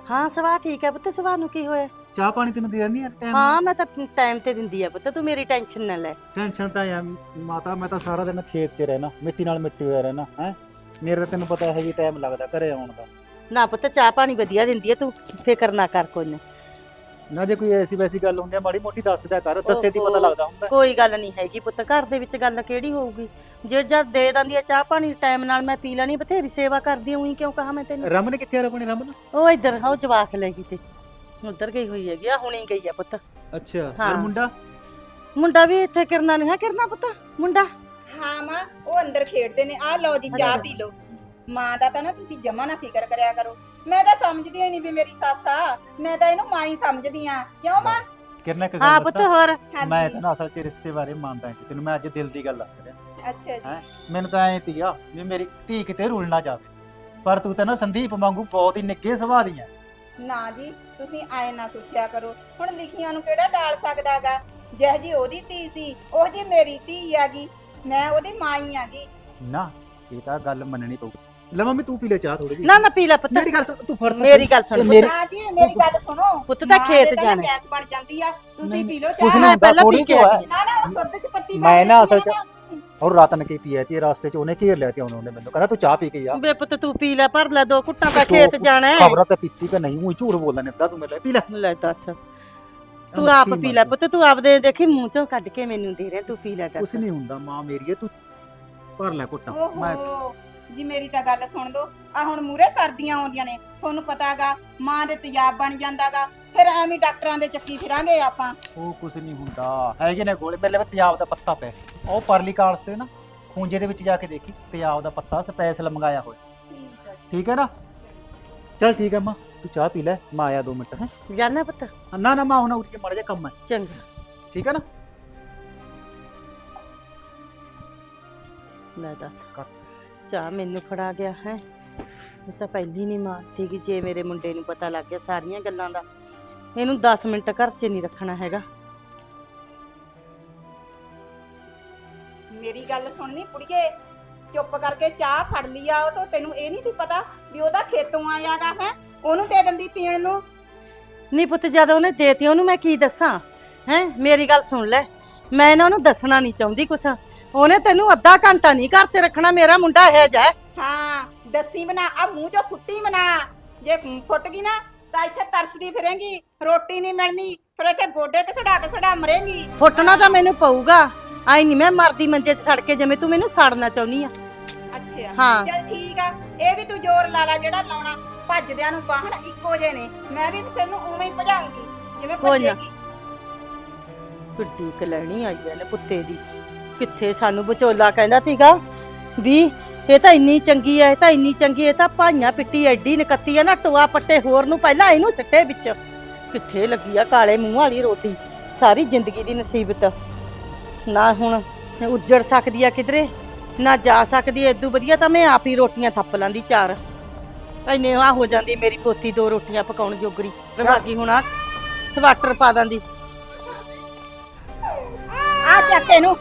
ਹਾਂ ਸਵਾ ਠੀਕ ਹੈ ਪੁੱਤ ਸਵਾ ਨੂੰ ਕੀ ਹੋਇਆ? ਚਾਹ ਪਾਣੀ ਤੈਨੂੰ ਦੇ ਦਿੰਦੀ ਆ ਟਾਈਮ ਹਾਂ ਮੈਂ ਤਾਂ ਟਾਈਮ ਤੇ ਦਿੰਦੀ ਆ ਪੁੱਤ ਤੂੰ ਮੇਰੀ ਟੈਨਸ਼ਨ ਨਾ ਲੈ। ਟੈਨਸ਼ਨ ਤਾਂ ਆ ਮਾਤਾ ਮੈਂ ਤਾਂ ਸਾਰਾ ਦਿਨ ਖੇਤ 'ਚ ਰਹਿਣਾ ਮਿੱਟੀ ਨਾਲ ਮਿੱਟੀ ਹੋਇਆ ਰਹਿਣਾ ਹੈ? ਮੇਰੇ ਤਾਂ ਤੈਨੂੰ ਪਤਾ ਹੈ ਜੀ ਟਾਈਮ ਲੱਗਦਾ ਘਰੇ ਆਉਣ ਦਾ। ਨਾ ਪੁੱਤ ਚਾਹ ਪਾਣੀ ਵਧੀਆ ਦਿੰਦੀ ਆ ਤੂੰ ਫਿਕਰ ਨਾ ਕਰ ਕੋਈ ਨਾ। ਨਾ ਜੇ ਕੋਈ ਐਸੀ ਵੈਸੀ ਗੱਲ ਹੁੰਦੀ ਆ ਮਾੜੀ ਮੋਟੀ ਦੱਸ ਦਿਆ ਕਰ ਦੱਸੇ ਦੀ ਪਤਾ। ਲੱਗਦਾ ਹੁੰਦਾ। ਕੋਈ ਗੱਲ ਨਹੀਂ ਹੈਗੀ ਪੁੱਤ ਘਰ ਦੇ ਵਿੱਚ ਗੱਲ ਕਿਹੜੀ ਹੋਊਗੀ? ਜੇ ਜਦ ਦੇ ਦਿੰਦੀ ਆ ਚਾਹ ਪਾਣੀ ਟਾਈਮ ਨਾਲ ਮੈਂ ਪੀ ਲੈਣੀ ਬਥੇਰੀ ਸੇਵਾ ਕਰਦੀ ਉਹੀ ਕਿਉਂ ਕਹਾ ਮੈਂ ਤੈਨੂੰ? ਰਮਨ ਕਿੱਥੇ ਆ ਰਮਨ ਰਮਨ? ਉਹ ਇੱਧਰ ਉਹ ਜਵਾਕ ਲੈ ਗਈ ਤੇ। ਉੱਧਰ ਗਈ ਹੋਈ ਹੈਗੀ ਆ ਹੁਣੀ ਗਈ ਆ ਪੁੱਤ। ਅੱਛਾ ਹਾਂ। ਹੋਰ ਮੁੰਡਾ? ਮੁੰਡਾ ਵੀ ਇੱਥੇ ਕਿਰਨਾ ਨੂੰ ਹੈ ਕਿਰਨਾ ਪੁੱਤ? ਮੁੰਡਾ? ਹਾਂ ਮਾਂ ਉਹ ਅੰਦਰ ਖੇਡਦੇ ਨੇ ਆ ਲਓ ਜੀ ਚਾਹ ਪੀ ਲਓ। ਮਾਂ ਦਾ ਤਾਂ ਨਾ ਤੁਸੀਂ ਜਮਾ ਨਾ ਫਿਕਰ ਕਰਿਆ ਕਰੋ। ਮੈਂ ਤਾਂ ਸਮਝਦੀ ਹੀ ਨਹੀਂ ਵੀ ਮੇਰੀ ਸੱਸ ਆ। ਮੈਂ ਤਾਂ ਇਹਨੂੰ ਮਾਂ ਹੀ ਸਮਝਦੀ ਆ। ਕਿਉਂ ਮਾਂ? ਕਿਰਨ ਇੱਕ ਹਾਂ ਗੱਲ ਪੁੱਤ ਦੱਸਾਂ? ਹੋਰ। ਮੈਂ ਹਾਂਜੀ ਤੈਨੂੰ ਅਸਲ 'ਚ ਰਿਸ਼ਤੇ ਬਾਰੇ ਮੰਨਦਾ ਨਹੀਂ। ਤੈਨੂੰ ਮੈਂ ਅੱਜ ਦਿਲ ਦੀ ਗੱਲ ਦੱਸ ਰਿਹਾ। ਅੱਛਾ ਜੀ। ਮੈਨੂੰ ਤਾਂ ਐਂ ਤੀਆ ਵੀ ਮੇਰੀ ਧੀ ਕਿਤੇ ਰੁਲ ਨਾ ਜਾਵੇ। ਪਰ ਤੂੰ ਤਾਂ ਨਾ ਸੰਦੀਪ ਵਾਂਗੂ ਬਹੁਤ ਹੀ ਨਿੱਗੇ ਸੁਭਾਅ ਦੀ ਆ। ਨਾ ਜੀ ਤੁਸੀਂ ਐ ਨਾ ਸੋਚਿਆ ਕਰੋ। ਹੁਣ ਲਿਖੀਆਂ ਨੂੰ ਕਿਹੜਾ ਟਾਲ ਸਕਦਾਗਾ ਜਿਹੋ ਜੀ ਉਹਦੀ ਧੀ ਸੀ ਉਹ ਜੀ ਮੇਰੀ ਧੀ ਆਗੀ ਮੈਂ ਉਹਦੀ ਮਾਂ ਹੀ ਆਗੀ ਨਾ ਇਹ ਤਾਂ ਗੱਲ ਮੰਨਣੀ ਪਊ। ਲੈ ਮੰਮੀ ਤੂੰ ਪੀ ਲੈ ਚਾਹ ਥੋੜੀ ਜਿਹੀ। ਨਾ ਨਾ ਪੀ ਲੈ ਪੁੱਤ। ਮੇਰੀ ਗੱਲ ਸੁਣ ਤੂੰ ਫੜ ਤਾਂ ਮੇਰੀ। ਗੱਲ ਸੁਣ। ਮੇਰੀ ਹਾਂ ਜੀ ਮੇਰੀ ਗੱਲ ਸੁਣੋ। ਪੁੱਤ ਤਾਂ ਖੇਤ ਜਾਣਾ। ਗੈਸ ਬਣ ਜਾਂਦੀ ਆ ਤੁਸੀਂ ਪੀ ਲਓ ਕੁਛ ਚਾਹ। ਮੈਂ ਪਹਿਲਾਂ ਪੀ ਕੇ ਨਾ ਨਾ ਉਹ ਦੁੱਧ ਚ ਪੱਤੀ ਮੈਂ ਨਾ ਅਸਲ 'ਚ- ਔਰ ਰਤਨ ਕੇ ਪੀਆ ਤੇ ਰਸਤੇ 'ਚ ਉਹਨੇ ਘੇਰ ਲਿਆ ਤੇ ਉਹਨੇ ਮੈਨੂੰ। ਕਹਿੰਦਾ ਤੂੰ ਚਾਹ ਪੀ ਕੇ ਜਾ ਬੇ ਪੁੱਤ ਤੂੰ ਪੀ ਲੈ ਭਰ ਲੈ ਦੋ ਘੁੱਟਾਂ ਦਾ ਖੇਤ ਜਾਣਾ ਹੈ। ਖਬਰਾਂ ਤਾਂ ਪੀਤੀ ਕਿ ਨਹੀਂ ਉਹ ਝੂਠ ਬੋਲਦਾ ਨੇ ਤੂੰ ਮੇਰੇ ਪੀ ਲੈ। ਲੈ ਦੱਸ। ਤੂੰ ਆਪ ਪੀ ਲੈ ਪੁੱਤ ਤੂੰ ਆਪਦੇ ਦੇਖੀ ਮੂੰਹ ਚੋਂ ਕੱਢ ਕੇ ਮੈਨੂੰ ਦੇ ਰਿਹਾ ਤੂੰ ਪੀ ਲੈ ਕੁਛ ਦੱਸ ਨਹੀਂ ਹੁੰਦਾ ਮਾਂ ਮੇਰੀ ਹੈ ਤੂੰ ਭਰ ਲੈ ਘੁੱਟਾ। ਮੈਂ ਜੀ ਮੇਰੀ ਤਾਂ ਗੱਲ ਸੁਣ ਦੋ। ਆ ਹੁਣ ਮੂਰੇ ਸਰਦੀਆਂ ਆਉਂਦੀਆਂ ਨੇ। ਤੁਹਾਨੂੰ ਪਤਾਗਾ ਮਾਂ ਦੇ ਤੇਜ਼ਾਬ ਬਣ ਜਾਂਦਾਗਾ। ਫਿਰ ਐਵੇਂ ਡਾਕਟਰਾਂ ਦੇ ਚੱਕੀ ਫਿਰਾਂਗੇ ਆਪਾਂ। ਉਹ ਕੁਛ ਨਹੀਂ ਹੁੰਦਾ। ਹੈਗੇ ਨੇ ਗੋਲੇ। ਮੇਰੇ ਲਈ ਪੰਜਾਬ ਦਾ ਪੱਤਾ ਪਿਆ ਉਹ ਪਰਲੀ ਕਾਲਸ ਤੇ ਨਾ ਖੂੰਜੇ ਦੇ ਵਿੱਚ ਜਾ ਕੇ ਦੇਖੀ। ਪੰਜਾਬ ਦਾ ਪੱਤਾ ਸਪੈਸ਼ਲ ਮੰਗਾਇਆ ਹੋਇਆ। ਠੀਕ ਹੈ ਨਾ? ਚਲ ਠੀਕ ਹੈ ਮਾਂ। ਤੂੰ ਚਾਹ ਪੀ ਲੈ। ਮੈਂ ਆਇਆ 2 ਮਿੰਟ ਹੈ। ਜਾਣਾ ਪੁੱਤ? ਨਾ ਨਾ ਮਾਂ ਹੁਣ ਉੱਠ ਕੇ ਮੜ ਜਾ ਕੰਮ ਹੈ। ਚੰਗਾ। ਠੀਕ ਹੈ ਨਾ? ਲੈ ਦੱਸ। ਕਰ। ਚਾਹ ਮੈਨੂੰ ਫੜਾ ਗਿਆ ਹੈ। ਉਹ ਤਾਂ ਪਹਿਲੀ ਨਹੀਂ ਮਾਰਦੀ ਕਿ ਜੇ ਮੇਰੇ ਮੁੰਡੇ ਨੂੰ ਪਤਾ ਲੱਗ ਗਿਆ ਸਾਰੀਆਂ ਗੱਲਾਂ ਦਾ। ਇਹਨੂੰ 10 ਮਿੰਟ ਘਰ 'ਚ ਨਹੀਂ ਰੱਖਣਾ ਹੈਗਾ। ਮੇਰੀ ਗੱਲ ਸੁਣਨੀ ਕੁੜੀਏ ਚੁੱਪ ਕਰਕੇ ਚਾਹ ਫੜ ਲਿਆ ਉਹ ਤੋਂ ਤੈਨੂੰ ਇਹ ਨਹੀਂ ਸੀ ਪਤਾ ਵੀ ਉਹਦਾ ਖੇਤੋਂ ਆਇਆਗਾ ਹੈ ਉਹਨੂੰ ਦੇ ਦਿੰਦੀ ਪੀਣ ਨੂੰ। ਨਹੀਂ ਪੁੱਤ ਜਦ ਉਹਨੇ ਦੇਤੀ ਉਹਨੂੰ ਮੈਂ ਕੀ ਦੱਸਾਂ? ਹੈ ਮੇਰੀ ਗੱਲ ਸੁਣ ਲੈ ਮੈਂ ਇਹਨਾਂ ਨੂੰ ਦੱਸਣਾ ਨਹੀਂ ਚਾਹੁੰਦੀ ਕੁਛ। ਉਹਨੇ ਤੈਨੂੰ ਅੱਧਾ ਘੰਟਾ ਨਹੀਂ ਘਰ 'ਚ ਰੱਖਣਾ ਮੇਰਾ ਮੁੰਡਾ ਇਹ ਜਾ ਹਾਂ। ਦੱਸੀ ਬਣਾ ਆ ਮੂੰਹ ਚੋਂ ਫੁੱਟੀ ਬਣਾ। ਜੇ ਫੁੱਟ ਗਈ ਨਾ ਤਾਂ ਇੱਥੇ ਤਰਸਦੀ ਫਿਰੇਂਗੀ ਰੋਟੀ ਨਹੀਂ ਮਿਲਣੀ ਫਿਰ ਇੱਥੇ ਗੋਡੇ ਘਸੜਾ ਘਸੜਾ ਮਰੇਂਗੀ। ਫੁੱਟਣਾ ਤਾਂ ਮੈਨੂੰ ਪਊਗਾ। ਆਈ ਨਹੀਂ ਮੈਂ ਮਰਦੀ ਮੰਜੇ 'ਚ ਸੜ ਕੇ ਜਿਵੇਂ ਤੂੰ ਮੈਨੂੰ ਸਾੜਨਾ ਚਾਹੁੰਦੀ ਆ। ਅੱਛਾ ਹਾਂ। ਚਲ ਠੀਕ ਆ ਇਹ ਵੀ ਤੂੰ ਜ਼ੋਰ ਲਾ ਲਾ ਜਿਹੜਾ ਲਾਉਣਾ ਭੱਜਦਿਆਂ ਨੂੰ ਬਾਹਣ ਇੱਕੋ ਜੇ ਨੇ। ਮੈਂ ਵੀ ਤੈਨੂੰ ਉਵੇਂ ਹੀ ਭਜਾਉਂਗੀ ਜਿਵੇਂ ਕੋਈ ਨਾ। ਭੱਜੇਗੀ। ਕਿੱਡੀ ਕਲੈਣੀ ਆਈ ਐ ਨੇ ਪੁੱਤੇ ਦੀ। ਕਿੱਥੇ ਸਾਨੂੰ ਵਿਚੋਲਾ ਕਹਿੰਦਾ ਸੀਗਾ? ਵੀ ਇਹ ਤਾਂ ਇੰਨੀ ਚੰਗੀ ਐ, ਇਹ ਤਾਂ ਇੰਨੀ ਚੰਗੀ ਐ, ਇਹ ਤਾਂ ਭਾਈਆਂ ਪਿੱਟੀ ਐਡੀ ਨਕੱਤੀ ਐ ਨਾ, ਟੋਆ ਪੱਟੇ ਹੋਰ ਨੂੰ ਪਹਿਲਾਂ ਇਹਨੂੰ ਸਿੱਟੇ ਵਿੱਚ। ਕਿੱਥੇ ਲੱਗੀ ਆ ਕਾਲੇ ਮੂੰਹ ਵਾਲੀ ਰੋਟੀ? ਸਾਰੀ ਜ਼ਿੰਦਗੀ ਦੀ ਨਸੀਬਤ। ਨਾ ਹੁਣ ਉੱਜੜ ਸਕਦੀ ਆ ਕਿਧਰੇ, ਨਾ ਜਾ ਸਕਦੀ ਐ ਇਦੋਂ ਵਧੀਆ ਤਾਂ ਮੈਂ ਆਪ ਹੀ ਰੋਟੀਆਂ ਥੱਪ ਲਾਂਦੀ ਚਾਰ। ਇੰਨੇ ਆ ਹੋ ਜਾਂਦੀ ਮੇਰੀ ਪੋਤੀ ਦੋ ਰੋਟੀਆਂ ਪਕਾਉਣ ਜੋਗਰੀ। ਰਵਾਗੀ ਹੁਣ ਆ, ਸਵਾਟਰ ਪਾ ਦਾਂਦੀ। ਆ ਚੱਕ ਇਹਨੂੰ।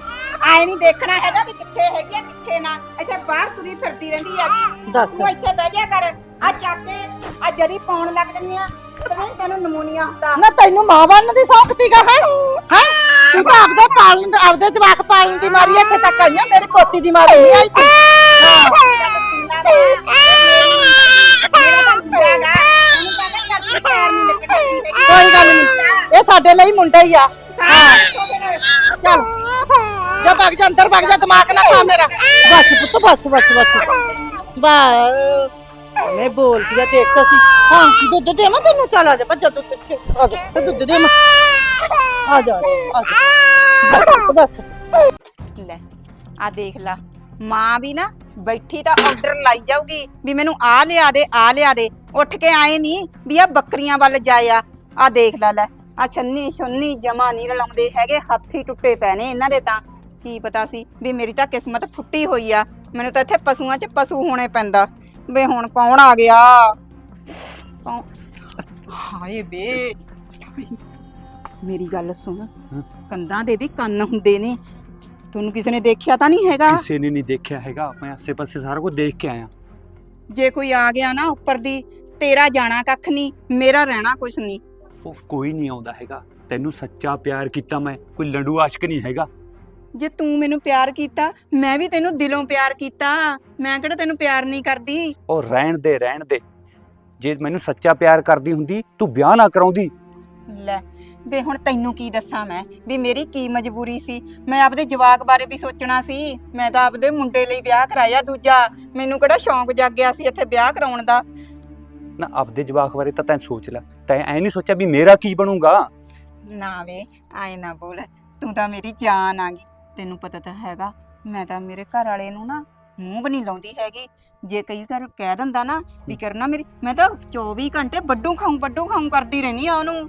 ਆਏ ਨਹੀਂ ਦੇਖਣਾ ਹੈਗਾ ਵੀ ਕਿੱਥੇ ਹੈਗੀ ਆ ਕਿੱਥੇ ਨਾ। ਇੱਥੇ ਬਾਹਰ ਤੁਰੀ ਫਿਰਦੀ ਰਹਿੰਦੀ ਹੈਗੀ ਦੱਸ। ਤੂੰ ਇੱਥੇ ਬਹਿ ਜਾ ਕਰ। ਆ ਚੱਕ ਆ ਜਰੀ ਪਾਉਣ ਲੱਗ ਜਣੀ ਆ। ਤੇ ਨਹੀਂ ਤੈਨੂੰ ਨਮੂਨੀਆ ਹੁੰਦਾ। ਨਾ ਤੈਨੂੰ ਮਾਂ ਬਣਨ ਦੀ ਸੌਖ ਤੀਗਾ ਹੈ? ਹੈ। ਤੂੰ ਤਾਂ ਆਪਦੇ ਪਾਲਣ ਆਪਦੇ ਜਵਾਕ ਪਾਲਣ ਦੀ ਮਾਰੀ ਇੱਥੇ ਤੱਕ ਆਈਆਂ ਮੇਰੀ ਪੋਤੀ ਦੀ ਮਾਰੀ ਨਹੀਂ ਆਈ ਕੋਈ ਗੱਲ ਨਹੀਂ ਇਹ ਸਾਡੇ ਲਈ ਮੁੰਡਾ ਹੀ ਆ। ਚੱਲ। ਜਾ ਭੱਗ ਜਾ ਅੰਦਰ ਭੱਗ ਜਾ ਦਿਮਾਗ ਨਾ ਖਾ ਮੇਰਾ। ਬਸ ਪੁੱਤ ਬਸ ਬਸ ਬਸ। ਬਾ ਮੈਂ ਬੋਲਦੀ ਆ ਦੇਖ ਤਾਂ ਸੀ ਹਾਂ ਦੁੱਧ ਦੇ ਮੈਂ ਤੈਨੂੰ? ਚੱਲ ਆ ਜਾ ਭੱਜ ਦੁੱਧ ਆ ਜਾ ਤੇ ਦੁੱਧ ਦੇ ਮੈਂ। ਆ ਜਾ ਆ ਜਾ। ਬਸ ਬਸ। ਲੈ ਆ ਦੇਖ ਲਾ। ਮਾਂ ਵੀ ਨਾ ਬੈਠੀ ਤਾਂ ਆਰਡਰ ਲਾਈ ਜਾਊਗੀ ਵੀ ਮੈਨੂੰ ਆ ਲਿਆ ਦੇ ਆ ਲਿਆ ਦੇ। ਉੱਠ ਕੇ ਆਏ ਨਹੀਂ ਵੀ ਆ ਬੱਕਰੀਆਂ ਵੱਲ ਜਾਇਆ ਆ। ਦੇਖ ਲੈ ਲੈ। ਆ ਛੰਨੀ ਛੁੰਨੀ ਜਮਾ ਨਹੀਂ ਰਲਾਉਂਦੇ ਹੈਗੇ ਹੱਥ ਹੀ ਟੁੱਟੇ ਨੇ ਇਹਨਾਂ ਦੇ ਤਾਂ। ਕੀ ਪਤਾ ਸੀ ਵੀ ਮੇਰੀ ਤਾਂ ਕਿਸਮਤ ਫੁੱਟੀ ਹੋਈ ਆ। ਮੈਨੂੰ ਤਾਂ ਇੱਥੇ ਪਸ਼ੂਆਂ 'ਚ ਪਸ਼ੂ ਹੋਣੇ ਪੈਂਦਾ। ਵੇ ਹੁਣ ਕੌਣ ਆ ਗਿਆ? ਕੌਣ? ਹਾਏ ਬੇ ਮੇਰੀ ਗੱਲ ਸੁਣ। ਕੰਧਾਂ ਦੇ ਵੀ ਕੰਨ ਹੁੰਦੇ ਨੇ। ਤੁਹਾਨੂੰ ਕਿਸੇ ਨੇ ਦੇਖਿਆ ਤਾਂ ਨਹੀਂ ਹੈਗਾ? ਕਿਸੇ ਨੇ ਨਹੀਂ ਦੇਖਿਆ ਹੈਗਾ। ਮੈਂ ਆਸੇ-ਪਾਸੇ ਸਾਰਾ ਕੁਝ ਦੇਖ ਕੇ ਆਇਆ। ਜੇ ਕੋਈ ਆ ਗਿਆ ਨਾ ਉੱਪਰ ਦੀ ਤੇਰਾ ਜਾਣਾ ਕੱਖ ਨਹੀਂ ਮੇਰਾ ਰਹਿਣਾ ਕੁਛ ਨਹੀਂ। ਉਹ ਕੋਈ ਨਹੀਂ ਆਉਂਦਾ ਹੈਗਾ। ਤੈਨੂੰ ਸੱਚਾ ਪਿਆਰ ਕੀਤਾ ਮੈਂ। ਕੋਈ ਲੰਡੂ ਆਸ਼ਕ ਨਹੀਂ ਹੈਗਾ। ਜੇ ਤੂੰ ਮੈਨੂੰ ਪਿਆਰ ਕੀਤਾ ਮੈਂ ਵੀ ਤੈਨੂੰ ਦਿਲੋਂ ਪਿਆਰ ਕੀਤਾ। ਮੈਂ ਕਿਹੜਾ ਤੈਨੂੰ ਪਿਆਰ ਨਹੀਂ ਕਰਦੀ? ਉਹ ਰਹਿਣ ਦੇ ਰਹਿਣ ਦੇ। ਜੇ ਮੈਨੂੰ ਸੱਚਾ ਪਿਆਰ ਕਰਦੀ ਹੁੰਦੀ ਤੂੰ ਵਿਆਹ ਨਾ ਕਰਾਉਂਦੀ। ਲੈ ਵੇ ਹੁਣ ਤੈਨੂੰ ਕੀ ਦੱਸਾਂ ਮੈਂ? ਵੀ ਮੇਰੀ ਕੀ ਮਜਬੂਰੀ ਸੀ? ਮੈਂ ਆਪਦੇ ਜਵਾਕ ਬਾਰੇ ਵੀ ਸੋਚਣਾ ਸੀ। ਮੈਂ ਤਾਂ ਆਪਦੇ ਮੁੰਡੇ ਲਈ ਵਿਆਹ ਕਰਾਇਆ ਦੂਜਾ। ਮੈਨੂੰ ਕਿਹੜਾ ਸ਼ੌਂਕ ਜਾਗ ਗਿਆ ਸੀ ਇੱਥੇ ਵਿਆਹ ਕਰਾਉਣ ਦਾ? ਨਾ ਆਪਦੇ ਜਵਾਕ ਬਾਰੇ ਤਾਂ ਤੈਂ ਸੋਚ ਲੈ। ਤੈਂ ਐ ਨਹੀਂ ਸੋਚਿਆ ਵੀ ਮੇਰਾ ਕੀ ਬਣੂਗਾ? ਨਾ ਵੇ ਆਏ ਨਾ ਬੋਲ। ਤੂੰ ਤਾਂ ਮੇਰੀ ਜਾਨ ਆ ਗਈ। ਤੈਨੂੰ ਪਤਾ ਤਾਂ ਹੈਗਾ ਮੈਂ ਤਾਂ ਮੇਰੇ ਘਰ ਵਾਲੇ ਨੂੰ ਨਾ ਮੂੰਹ ਵੀ ਨਹੀਂ ਲਾਉਂਦੀ ਹੈਗੀ। ਜੇ ਕਈ ਵਾਰ ਕਹਿ ਦਿੰਦਾ ਨਾ ਵੀ ਕਰਨਾ ਮੇਰੀ ਮੈਂ ਤਾਂ 24 ਘੰਟੇ ਵੱਡੂ ਖਾਉਂ ਵੱਡੂ ਖਾਉਂ ਕਰਦੀ ਰਹਿੰਦੀ ਆ ਉਹਨੂੰ।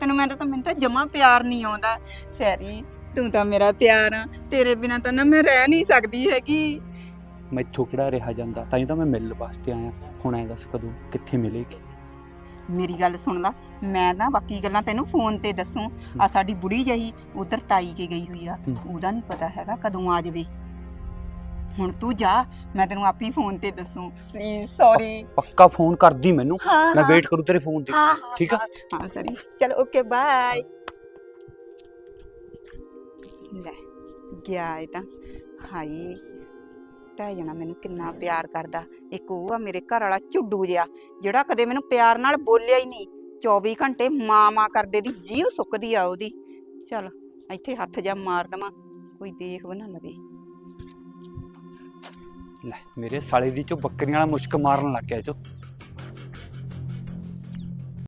ਤੈਨੂੰ ਮੈਂ ਤਾਂ ਮੈਨੂੰ ਤਾਂ ਜਮਾ ਪਿਆਰ ਨਹੀਂ ਆਉਂਦਾ। ਸੈਰੀ ਤੂੰ ਤਾਂ ਮੇਰਾ ਪਿਆਰ ਆ ਤੇਰੇ ਬਿਨਾ ਤਾਂ ਨਾ ਮੈਂ ਰਹਿ ਨਹੀਂ ਸਕਦੀ ਹੈਗੀ। ਮੈਥੋਂ ਕਿਹੜਾ ਰਿਹਾ ਜਾਂਦਾ? ਤਾਂ ਹੀ ਤਾਂ ਮੈਂ ਮਿਲਣ ਵਾਸਤੇ ਆਇਆ। ਹੁਣ ਐ ਦੱਸ ਕਦੋਂ ਕਿੱਥੇ ਮਿਲੇਗੀ? ਮੇਰੀ ਗੱਲ ਸੁਣ ਲਾ ਮੈਂ ਨਾ ਬਾਕੀ ਗੱਲਾਂ ਤੈਨੂੰ ਫੋਨ ਤੇ ਦੱਸੂ। ਆ ਸਾਡੀ ਬੁੜੀ ਜਹੀ ਉਧਰ ਤਾਈ ਕੇ ਗਈ ਹੋਈ ਆ। ਉਹਦਾ ਨਹੀਂ ਪਤਾ ਹੈਗਾ ਕਦੋਂ ਆ ਜਾਵੇ। ਹੁਣ ਤੂੰ ਜਾ ਮੈਂ ਤੈਨੂੰ ਆਪੇ ਫੋਨ ਤੇ ਦੱਸੂ। ਪਲੀਜ਼ ਸੌਰੀ ਪੱਕਾ ਫੋਨ ਕਰਦੀ ਮੈਨੂੰ। ਮੈਂ ਵੇਟ ਕਰੂ ਤੇਰੇ ਫੋਨ ਹਾਂ, ਠੀਕ ਆ? ਹਾਂ, ਹਾਂ ਸੌਰੀ ਚਲ ਓਕੇ ਬਾਏ ਲੈ ਗਿਆ ਇਹ ਤਾਂ। ਹਾਈ ਟਹਿ ਜਾਣਾ ਮੈਨੂੰ ਕਿੰਨਾ ਪਿਆਰ ਕਰਦਾ। ਇੱਕ ਉਹ ਆ ਮੇਰੇ ਘਰ ਵਾਲਾ ਝੁੱਡੂ ਜਿਹਾ ਜਿਹੜਾ ਕਦੇ ਮੈਨੂੰ ਪਿਆਰ ਨਾਲ ਬੋਲਿਆ ਹੀ ਨਹੀਂ। 24 ਘੰਟੇ ਮਾਂ ਮਾਂ ਕਰਦੇ ਦੀ ਜੀਵ ਸੁੱਕਦੀ ਆ ਉਹਦੀ। ਚਲ, ਇੱਥੇ ਹੱਥ ਜਾ ਮਾਰ ਦਵਾਂ, ਕੋਈ ਦੇਖ ਵੀ ਨਾ ਲਵੇ। ਲੈ, ਮੇਰੇ ਸਾਲੇ ਦੀ ਚੋ ਬੱਕਰੀਆਂ ਵਾਲਾ ਮੁਸ਼ਕ ਮਾਰਨ ਲੱਗ ਗਿਆ ਚੋ।